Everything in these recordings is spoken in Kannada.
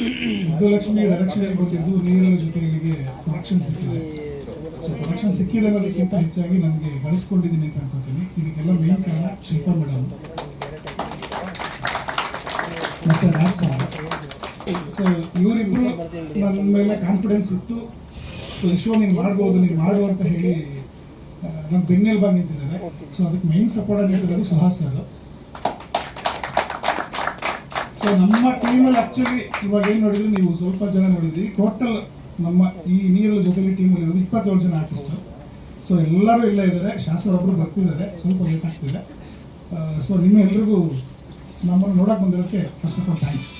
ಮುದ್ದುಲಕ್ಷ್ಮಿ ಡೈರೆಕ್ಷನ್ ಗೊತ್ತಿದ್ದು ನೀರಿನ ಜೊತೆಗೆ ಪ್ರೊಡಕ್ಷನ್ ಸಿಕ್ಕಿದೆ. ಸೊ ಪ್ರೊಡಕ್ಷನ್ ಸಿಕ್ಕಿರೋದಕ್ಕಿಂತ ಹೆಚ್ಚಾಗಿ ನನಗೆ ಗಳಿಸ್ಕೊಂಡಿದ್ದೀನಿ ಅಂತ ಅನ್ಕೋತೀನಿ. ಇದಕ್ಕೆಲ್ಲ ಮೇನ್ ಕಾರಣ ಶಿಲ್ಪಾ ಮೇಡಮ್ ಮತ್ತೆ ರಾಜ್ ಸರ್. ಸೊ ಇವರಿಬ್ರು ನನ್ನ ಮೇಲೆ ಕಾನ್ಫಿಡೆನ್ಸ್ ಇತ್ತು ಸೊ ಈ ಶೋ ನೀನು ಮಾಡ್ಬೋದು, ನೀನು ಮಾಡು ಅಂತ ಹೇಳಿ ನನ್ನ ಬೆನ್ನೆಲುಬಾಗಿ ನಿಂತಿದ್ದಾರೆ. ಸೊ ಅದಕ್ಕೆ ಮೇನ್ ಸಪೋರ್ಟ್ ನಿಂತಿದ್ದಾರೆ ಸುಹಾಸ್ ಸರ್. ಸೊ ನಮ್ಮ ಟೀಮಲ್ಲಿ ಆ್ಯಕ್ಚುಲಿ ಇವಾಗ ಏನು ನೋಡಿದ್ರಿ, ನೀವು ಸ್ವಲ್ಪ ಜನ ನೋಡಿದ್ರಿ. ಟೋಟಲ್ ನಮ್ಮ ಈ ನೀರಲ್ಲ ಜೊತೆಲಿ ಟೀಮಲ್ಲಿ ಇರೋದು ಇಪ್ಪತ್ತೇಳು ಜನ ಆರ್ಟಿಸ್ಟ್ ಸೊ ಎಲ್ಲರೂ ಇಲ್ಲೇ ಇದ್ದಾರೆ. ಶಾಸಕರೊಬ್ಬರು ಬರ್ತಿದ್ದಾರೆ. ಸ್ವಲ್ಪ ಲೇಟ್ ಆಗ್ತಿದೆ. ಸೊ ನಿಮ್ಮ ಎಲ್ರಿಗೂ ನಮ್ಮನ್ನು ನೋಡಕ್ಕೆ ಬಂದಿರೋಕ್ಕೆ first of all thanks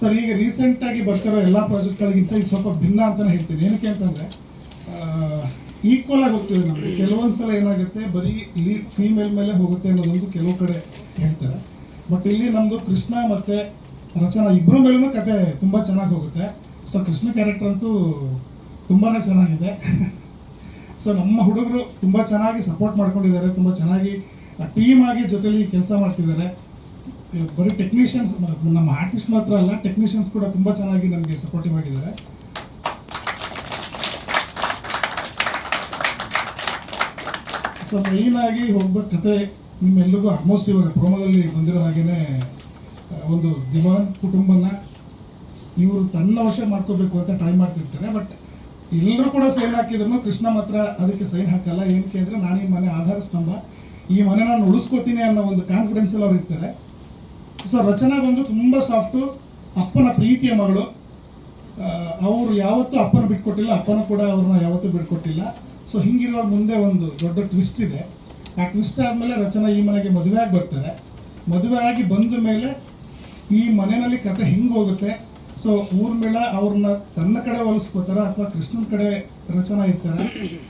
sir ಈಗ ರೀಸೆಂಟ್ ಆಗಿ ಬರ್ತಿರೋ ಎಲ್ಲ ಪ್ರಾಜೆಕ್ಟ್ಗಳಿಗಿಂತ ಇದು ಸ್ವಲ್ಪ ಭಿನ್ನ ಅಂತಾನೆ ಹೇಳ್ತೀನಿ. ಏನಕ್ಕೆ ಅಂತಂದ್ರೆ ಈಕ್ವಲ್ ಆಗಿ ಹೋಗ್ತೀವಿ ನಮಗೆ ಕೆಲವೊಂದ್ಸಲ ಏನಾಗುತ್ತೆ, ಬರೀ ಇಲ್ಲಿ ಫೀಮೇಲ್ ಮೇಲೆ ಹೋಗುತ್ತೆ ಅನ್ನೋದೊಂದು ಕೆಲವು ಕಡೆ ಹೇಳ್ತಾರೆ. ಬಟ್ ಇಲ್ಲಿ ನಮ್ದು ಕೃಷ್ಣ ಮತ್ತೆ ರಚನಾ ಇಬ್ಬರ ಮೇಲೂ ಕತೆ ತುಂಬಾ ಚೆನ್ನಾಗಿ ಹೋಗುತ್ತೆ. ಸೊ ಕೃಷ್ಣ ಕ್ಯಾರೆಕ್ಟರ್ ಅಂತೂ ತುಂಬಾನೇ ಚೆನ್ನಾಗಿದೆ. ಸೊ ನಮ್ಮ ಹುಡುಗರು ತುಂಬಾ ಚೆನ್ನಾಗಿ ಸಪೋರ್ಟ್ ಮಾಡ್ಕೊಂಡಿದ್ದಾರೆ, ತುಂಬಾ ಚೆನ್ನಾಗಿ ಟೀಮ್ ಆಗಿ ಜೊತೆಲಿ ಕೆಲಸ ಮಾಡ್ತಿದ್ದಾರೆ. ಬರೀ ಟೆಕ್ನಿಷಿಯನ್ಸ್ ನಮ್ಮ ಆರ್ಟಿಸ್ಟ್ ಮಾತ್ರ ಅಲ್ಲ ಟೆಕ್ನಿಷಿಯನ್ಸ್ ಕೂಡ ತುಂಬಾ ಚೆನ್ನಾಗಿ ನಮಗೆ ಸಪೋರ್ಟಿವ್ ಆಗಿದ್ದಾರೆ. ಸೊ ಮೈನ್ ಆಗಿ ಹೋಗ್ಬೇಕು ಕತೆ ನಿಮ್ಮೆಲ್ಲರಿಗೂ ಆಲ್ಮೋಸ್ಟ್ ಇವಾಗ ಪ್ರೋಮೋದಲ್ಲಿ ಬಂದಿರೋ ಹಾಗೆಯೇ ಒಂದು ದಿವಾನ್ ಕುಟುಂಬನ ಇವರು ತನ್ನ ವಶ ಮಾಡ್ಕೋಬೇಕು ಅಂತ ಟ್ರೈ ಮಾಡ್ತಿರ್ತಾರೆ. ಬಟ್ ಎಲ್ಲರೂ ಕೂಡ ಸೈನ್ ಹಾಕಿದ್ರು, ಕೃಷ್ಣ ಮಾತ್ರ ಅದಕ್ಕೆ ಸೈನ್ ಹಾಕಲ್ಲ. ಏನಕ್ಕೆ ಅಂದರೆ ನಾನು ಈ ಮನೆ ಆಧಾರ ಸ್ತಂಭ, ಈ ಮನೆ ನಾನು ಉಳಿಸ್ಕೋತೀನಿ ಅನ್ನೋ ಒಂದು ಕಾನ್ಫಿಡೆನ್ಸ್ ಅಲ್ಲಿ ಅವ್ರು ಇರ್ತಾರೆ. ಸೊ ರಚನಾ ಬಂದು ತುಂಬ ಸಾಫ್ಟು ಅಪ್ಪನ ಪ್ರೀತಿಯ ಮಗಳು. ಅವರು ಯಾವತ್ತೂ ಅಪ್ಪನ ಬಿಟ್ಕೊಟ್ಟಿಲ್ಲ, ಅಪ್ಪನ ಕೂಡ ಅವ್ರನ್ನ ಯಾವತ್ತೂ ಬಿಟ್ಕೊಟ್ಟಿಲ್ಲ. ಸೊ ಹಿಂಗಿರುವಾಗ ಮುಂದೆ ಒಂದು ದೊಡ್ಡ ಟ್ವಿಸ್ಟ್ ಇದೆ. ಆ ಟ್ವಿಸ್ಟ್ ಆದಮೇಲೆ ರಚನಾ ಈ ಮನೆಗೆ ಮದುವೆ ಆಗಿ ಬರ್ತಾರೆ. ಮದುವೆ ಆಗಿ ಬಂದ ಮೇಲೆ ಈ ಮನೆಯಲ್ಲಿ ಕತೆ ಹಿಂಗೆ ಹೋಗುತ್ತೆ. ಸೊ ಮೇಲೆ ಅವ್ರನ್ನ ತನ್ನ ಕಡೆ ಹೋಲಿಸ್ಕೋತಾರ ಅಥವಾ ಕೃಷ್ಣನ ಕಡೆ ರಚನಾ ಇರ್ತಾರೆ?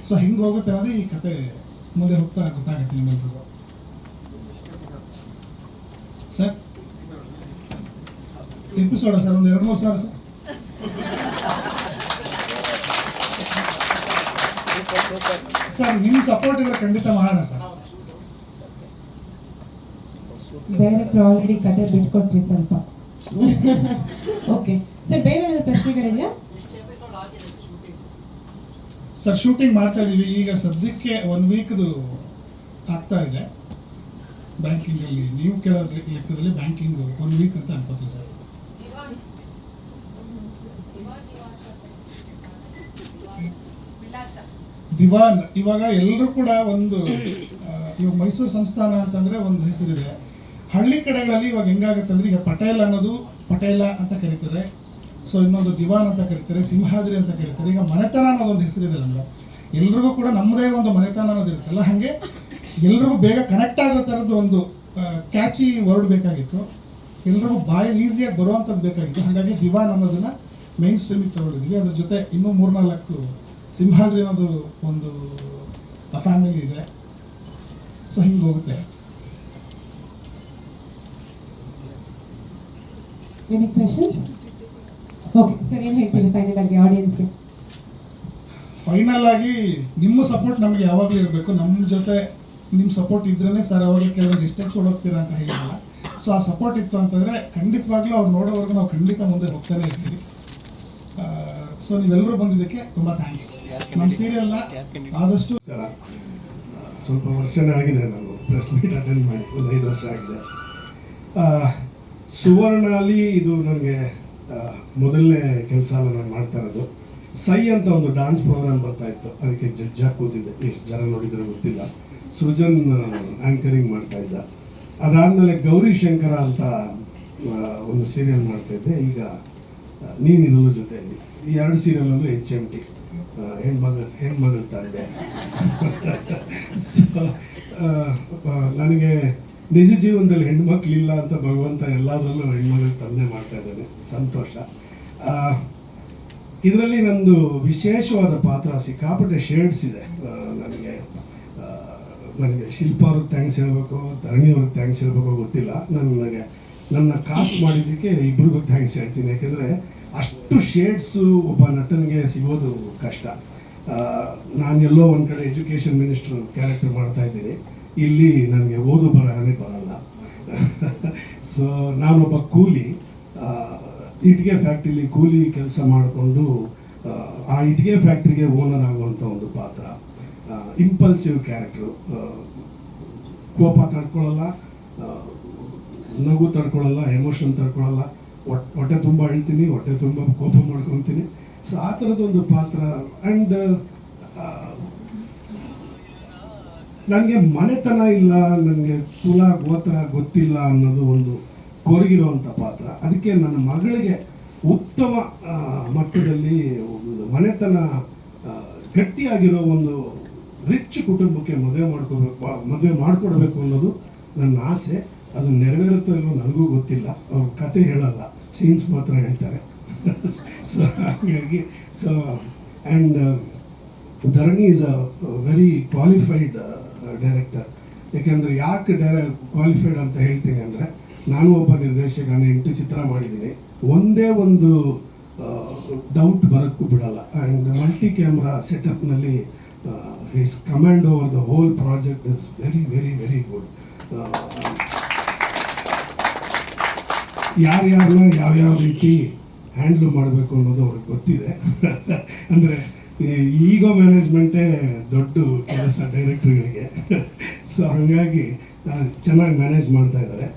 ಸೊ ಹಿಂಗೆ ಹೋಗುತ್ತೆ ಅನ್ನೋದು ಈ ಕತೆ ಮುಂದೆ ಹೋಗ್ತಾ ಗೊತ್ತಾಗುತ್ತೆ ನಿಮ್ಮೆಲ್ರಿಗೂ. ಸರ್ ಎಪಿಸೋಡ ಸರ್ ಒಂದು ಎರಡು ಮೂರು ಸಾವಿರ ಸರ್ ಸರ್ ನಿಮ್ಮ ಸಪೋರ್ಟ್ ಇದ್ರೆ ಖಂಡಿತ ಮಾಡೋಣ ಸರ್ ಡೈರೆಕ್ಟರ್ ಆಲ್ರೆಡಿ ಕತೆ ಬಿಟ್ಕೊಟ್ರಿ ಸ್ವಲ್ಪ. ಓಕೆ ಸರ್ ಬೇರೆ ಏನಾದ್ರು ಪ್ರಶ್ನೆಗಳಿದೆಯಾ? ಸರ್ ಶೂಟಿಂಗ್ ಮಾಡ್ತಾ ಇದೀವಿ. ಈಗ ಸದ್ಯಕ್ಕೆ ಒನ್ ವೀಕ್ದು ಆಗ್ತಾ ಇದೆ. ಬ್ಯಾಂಕಿಂಗ್ ಅಲ್ಲಿ ನೀವು ಕೇಳೋ ಲೆಕ್ಕದಲ್ಲಿ ಬ್ಯಾಂಕಿಂಗ್ ಒನ್ ವೀಕ್ ಅಂತ ಅನ್ಕೋತೀವಿ ಸರ್ ದಿವಾನ್ ಇವಾಗ ಎಲ್ಲರೂ ಕೂಡ ಒಂದು ಇವಾಗ ಮೈಸೂರು ಸಂಸ್ಥಾನ ಅಂತಂದ್ರೆ ಒಂದು ಹೆಸರಿದೆ. ಹಳ್ಳಿ ಕಡೆಗಳಲ್ಲಿ ಇವಾಗ ಹೆಂಗಾಗುತ್ತೆ ಅಂದ್ರೆ ಈಗ ಪಟೇಲ್ ಅನ್ನೋದು ಪಟೇಲ ಅಂತ ಕರೀತಾರೆ. ಸೊ ಇನ್ನೊಂದು ದಿವಾನ್ ಅಂತ ಕರೀತಾರೆ, ಸಿಂಹಾದ್ರಿ ಅಂತ ಕರೀತಾರೆ. ಈಗ ಮನೆತನ ಅನ್ನೋದೊಂದು ಹೆಸರಿದೆ ನಮ್ಮ ಎಲ್ರಿಗೂ ಕೂಡ ನಮ್ಮದೇ ಒಂದು ಮನೆತನ ಅನ್ನೋದು ಇರುತ್ತಲ್ಲ ಹಾಗೆ ಎಲ್ರಿಗೂ ಬೇಗ ಕನೆಕ್ಟ್ ಆಗೋ ಥರದ್ದು ಒಂದು ಕ್ಯಾಚಿ ವರ್ಡ್ ಬೇಕಾಗಿತ್ತು. ಎಲ್ರಿಗೂ ಬಾಯಿ ಈಸಿಯಾಗಿ ಬರುವಂಥದ್ದು ಬೇಕಾಗಿತ್ತು. ಹಾಗಾಗಿ ದಿವಾನ್ ಅನ್ನೋದನ್ನ ಮೇನ್ ಸ್ಟ್ರೀಮಿಗೆ ತಗೊಂಡಿದ್ವಿ. ಅದ್ರ ಜೊತೆ ಇನ್ನೂ ಮೂರ್ನಾಲ್ಕು ಸಿಂಹಾದ್ರಿ ಅನ್ನೋದು ಒಂದು ಫ್ಯಾಮಿಲಿ ಇದೆ. ಸೊ ಹಿಂಗೆ ಹೋಗುತ್ತೆ. ಎನಿ ಕ್ವೆಶನ್ಸ್ ಓಕೆ ಸರ್ ಏನು ಹೇಳ್ತೀರಿ ಫೈನಲ್ ಆಗಿ ಆಡಿಯನ್ಸ್ಗೆ ಫೈನಲ್ ಆಗಿ ನಿಮ್ಮ ಸಪೋರ್ಟ್ ನಮಗೆ ಯಾವಾಗಲೂ ಇರಬೇಕು. ನಮ್ಮ ಜೊತೆ ನಿಮ್ಮ ಸಪೋರ್ಟ್ ಇದ್ರೇ ಸರ್ ಅವಾಗಲೇ ಕೆಲವೊಂದು ಡಿಸ್ಟೆನ್ಸ್ ಓಡೋಗ್ತೀರಾ ಅಂತ ಹೇಳಿಲ್ಲ. ಸೊ ಆ ಸಪೋರ್ಟ್ ಇತ್ತು ಅಂತಂದರೆ ಖಂಡಿತವಾಗ್ಲೂ ಅವ್ರು ನೋಡೋವರೆಗೂ ನಾವು ಖಂಡಿತ ಮುಂದೆ ಹೋಗ್ತಾನೆ ಇರ್ತೀವಿ. ಸೊ ನೀವೆಲ್ಲರೂ ಬಂದಿದ್ದಕ್ಕೆ ತುಂಬ ಥ್ಯಾಂಕ್ಸ್ ನಮ್ಮ ಸೀರಿಯಲ್ನ ಆದಷ್ಟು ಸ್ವಲ್ಪ ವರ್ಷನೇ ಆಗಿದೆ ನಾನು ಪ್ರೆಸ್ ಮೀಟ್ ಅಟೆಂಡ್ ಮಾಡಿ. ಒಂದು ಐದು ವರ್ಷ ಆಗಿದೆ. ಸುವರ್ಣ ಅಲ್ಲಿ ಇದು ನನಗೆ ಮೊದಲನೇ ಕೆಲಸ ನಾನು ಮಾಡ್ತಾ ಇರೋದು. ಸೈ ಅಂತ ಒಂದು ಡಾನ್ಸ್ ಪ್ರೋಗ್ರಾಮ್ ಬರ್ತಾ ಇತ್ತು. ಅದಕ್ಕೆ ಜಡ್ಜಾಗಿ ಕೂತಿದ್ದೆ. ಎಷ್ಟು ಜನ ನೋಡಿದ್ರೆ ಗೊತ್ತಿಲ್ಲ. ಸೃಜನ್ ಆ್ಯಂಕರಿಂಗ್ ಮಾಡ್ತಾ ಇದ್ದ. ಅದಾದಮೇಲೆ ಗೌರಿ ಶಂಕರ ಅಂತ ಒಂದು ಸೀರಿಯಲ್ ಮಾಡ್ತಾ ಇದ್ದೆ. ಈಗ ನೀನಿರಲು ಜೊತೆಯಲ್ಲಿ ಈ ಎರಡು ಸೀರಿಯಲಲ್ಲೂ ಎಚ್ ಎಂ ಟಿ ಹೆಣ್ಮಗ, ಹೆಣ್ಮಗಳ ತಂದೆ. ನನಗೆ ನಿಜ ಜೀವನದಲ್ಲಿ ಹೆಣ್ಮಕ್ಳಿಲ್ಲ ಅಂತ ಭಗವಂತ ಎಲ್ಲದರಲ್ಲೂ ಹೆಣ್ಮಗಳ ತಂದೆ ಮಾಡ್ತಾ ಇದ್ದಾನೆ. ಸಂತೋಷ. ಇದರಲ್ಲಿ ನಂದು ವಿಶೇಷವಾದ ಪಾತ್ರ ಸಿಕ್ಕಾಪಟ್ಟೆ ಶೇಡ್ಸ್ ಇದೆ. ನನಗೆ ನನಗೆ ಶಿಲ್ಪ ಅವ್ರಿಗೆ ಥ್ಯಾಂಕ್ಸ್ ಹೇಳಬೇಕು ಧರಣಿ ಅವ್ರಿಗೆ ಥ್ಯಾಂಕ್ಸ್ ಹೇಳಬೇಕು ಗೊತ್ತಿಲ್ಲ. ನನಗೆ ನನ್ನ ಕಾಸ್ಟ್ ಮಾಡಿದ್ದಕ್ಕೆ ಇಬ್ಬರಿಗೂ ಥ್ಯಾಂಕ್ಸ್ ಹೇಳ್ತೀನಿ ಯಾಕೆಂದರೆ ಅಷ್ಟು ಶೇಡ್ಸು ಒಬ್ಬ ನಟನಿಗೆ ಸಿಗೋದು ಕಷ್ಟ. ನಾನು ಎಲ್ಲೋ ಒಂದು ಕಡೆ ಎಜುಕೇಷನ್ ಮಿನಿಸ್ಟ್ರು ಕ್ಯಾರೆಕ್ಟರ್ ಮಾಡ್ತಾ ಇದ್ದೀನಿ. ಇಲ್ಲಿ ನನಗೆ ಓದು ಬರಹನೇ ಬರಲ್ಲ. ಸೊ ನಾನೊಬ್ಬ ಕೂಲಿ ಇಟ್ಗೆ ಇಟ್ಟಿಗೆ ಫ್ಯಾಕ್ಟ್ರಿಲಿ ಕೂಲಿ ಕೆಲಸ ಮಾಡಿಕೊಂಡು ಆ ಇಟ್ಗೆ ಫ್ಯಾಕ್ಟ್ರಿಗೆ ಓನರ್ ಆಗುವಂಥ ಒಂದು ಪಾತ್ರ. ಇಂಪಲ್ಸಿವ್ ಕ್ಯಾರೆಕ್ಟ್ರು ಕೋಪ ತಡ್ಕೊಳ್ಳಲ್ಲ ನಗು ತಡ್ಕೊಳ್ಳಲ್ಲ ಎಮೋಷನ್ ತಡ್ಕೊಳ್ಳಲ್ಲ. ಹೊಟ್- ಹೊಟ್ಟೆ ತುಂಬ ಅಳ್ತೀನಿ ಹೊಟ್ಟೆ ತುಂಬ ಕೋಪ ಮಾಡ್ಕೊತೀನಿ. ಸೊ ಆ ಥರದೊಂದು ಪಾತ್ರ ಆ್ಯಂಡ್ ನನಗೆ ಮನೆತನ ಇಲ್ಲ, ನನಗೆ ಕುಲ ಗೋತ್ರ ಗೊತ್ತಿಲ್ಲ ಅನ್ನೋದು ಒಂದು ಕೊರಗಿರುವಂಥ ಪಾತ್ರ. ಅದಕ್ಕೆ ನನ್ನ ಮಗಳಿಗೆ ಉತ್ತಮ ಮಟ್ಟದಲ್ಲಿ ಒಂದು ಮನೆತನ ಗಟ್ಟಿಯಾಗಿರೋ ಒಂದು ರಿಚ್ ಕುಟುಂಬಕ್ಕೆ ಮದುವೆ ಮಾಡ್ಕೋಬೇಕು, ಮದುವೆ ಮಾಡಿಕೊಡ್ಬೇಕು ಅನ್ನೋದು ನನ್ನ ಆಸೆ. ಅದು ನೆರವೇರುತ್ತೋ ಇಲ್ವೋ ನನಗೂ ಗೊತ್ತಿಲ್ಲ. ಅವ್ರ ಕತೆ ಹೇಳಲ್ಲ. ಸೀನ್ಸ್ ಮಾತ್ರ ಹೇಳ್ತಾರೆ. ಸೊ ಹಾಗಾಗಿ so and Dharani is a very qualified director ಯಾಕೆಂದರೆ ಯಾಕೆ ಡೈರೆ ಕ್ವಾಲಿಫೈಡ್ ಅಂತ ಹೇಳ್ತೀನಿ ಅಂದರೆ, ನಾನು ಒಬ್ಬ ನಿರ್ದೇಶಕ ಎಂಟು ಚಿತ್ರ ಮಾಡಿದ್ದೀನಿ. ಒಂದೇ ಒಂದು ಡೌಟ್ ಬರೋಕ್ಕೂ ಬಿಡಲ್ಲ. And multi camera ಸೆಟಪ್ನಲ್ಲಿ his command over the whole project is very very very good ಯಾರ್ಯಾರನ್ನ ಯಾವ್ಯಾವ ರೀತಿ ಹ್ಯಾಂಡಲ್ ಮಾಡಬೇಕು ಅನ್ನೋದು ಅವ್ರಿಗೆ ಗೊತ್ತಿದೆ. ಅಂದರೆ ಈಗೋ ಮ್ಯಾನೇಜ್ಮೆಂಟೇ ದೊಡ್ಡ ಕೆಲಸ ಡೈರೆಕ್ಟ್ರುಗಳಿಗೆ. ಸೊ ಹಾಗಾಗಿ ಚೆನ್ನಾಗಿ ಮ್ಯಾನೇಜ್ ಮಾಡ್ತಾ ಇದ್ದಾರೆ.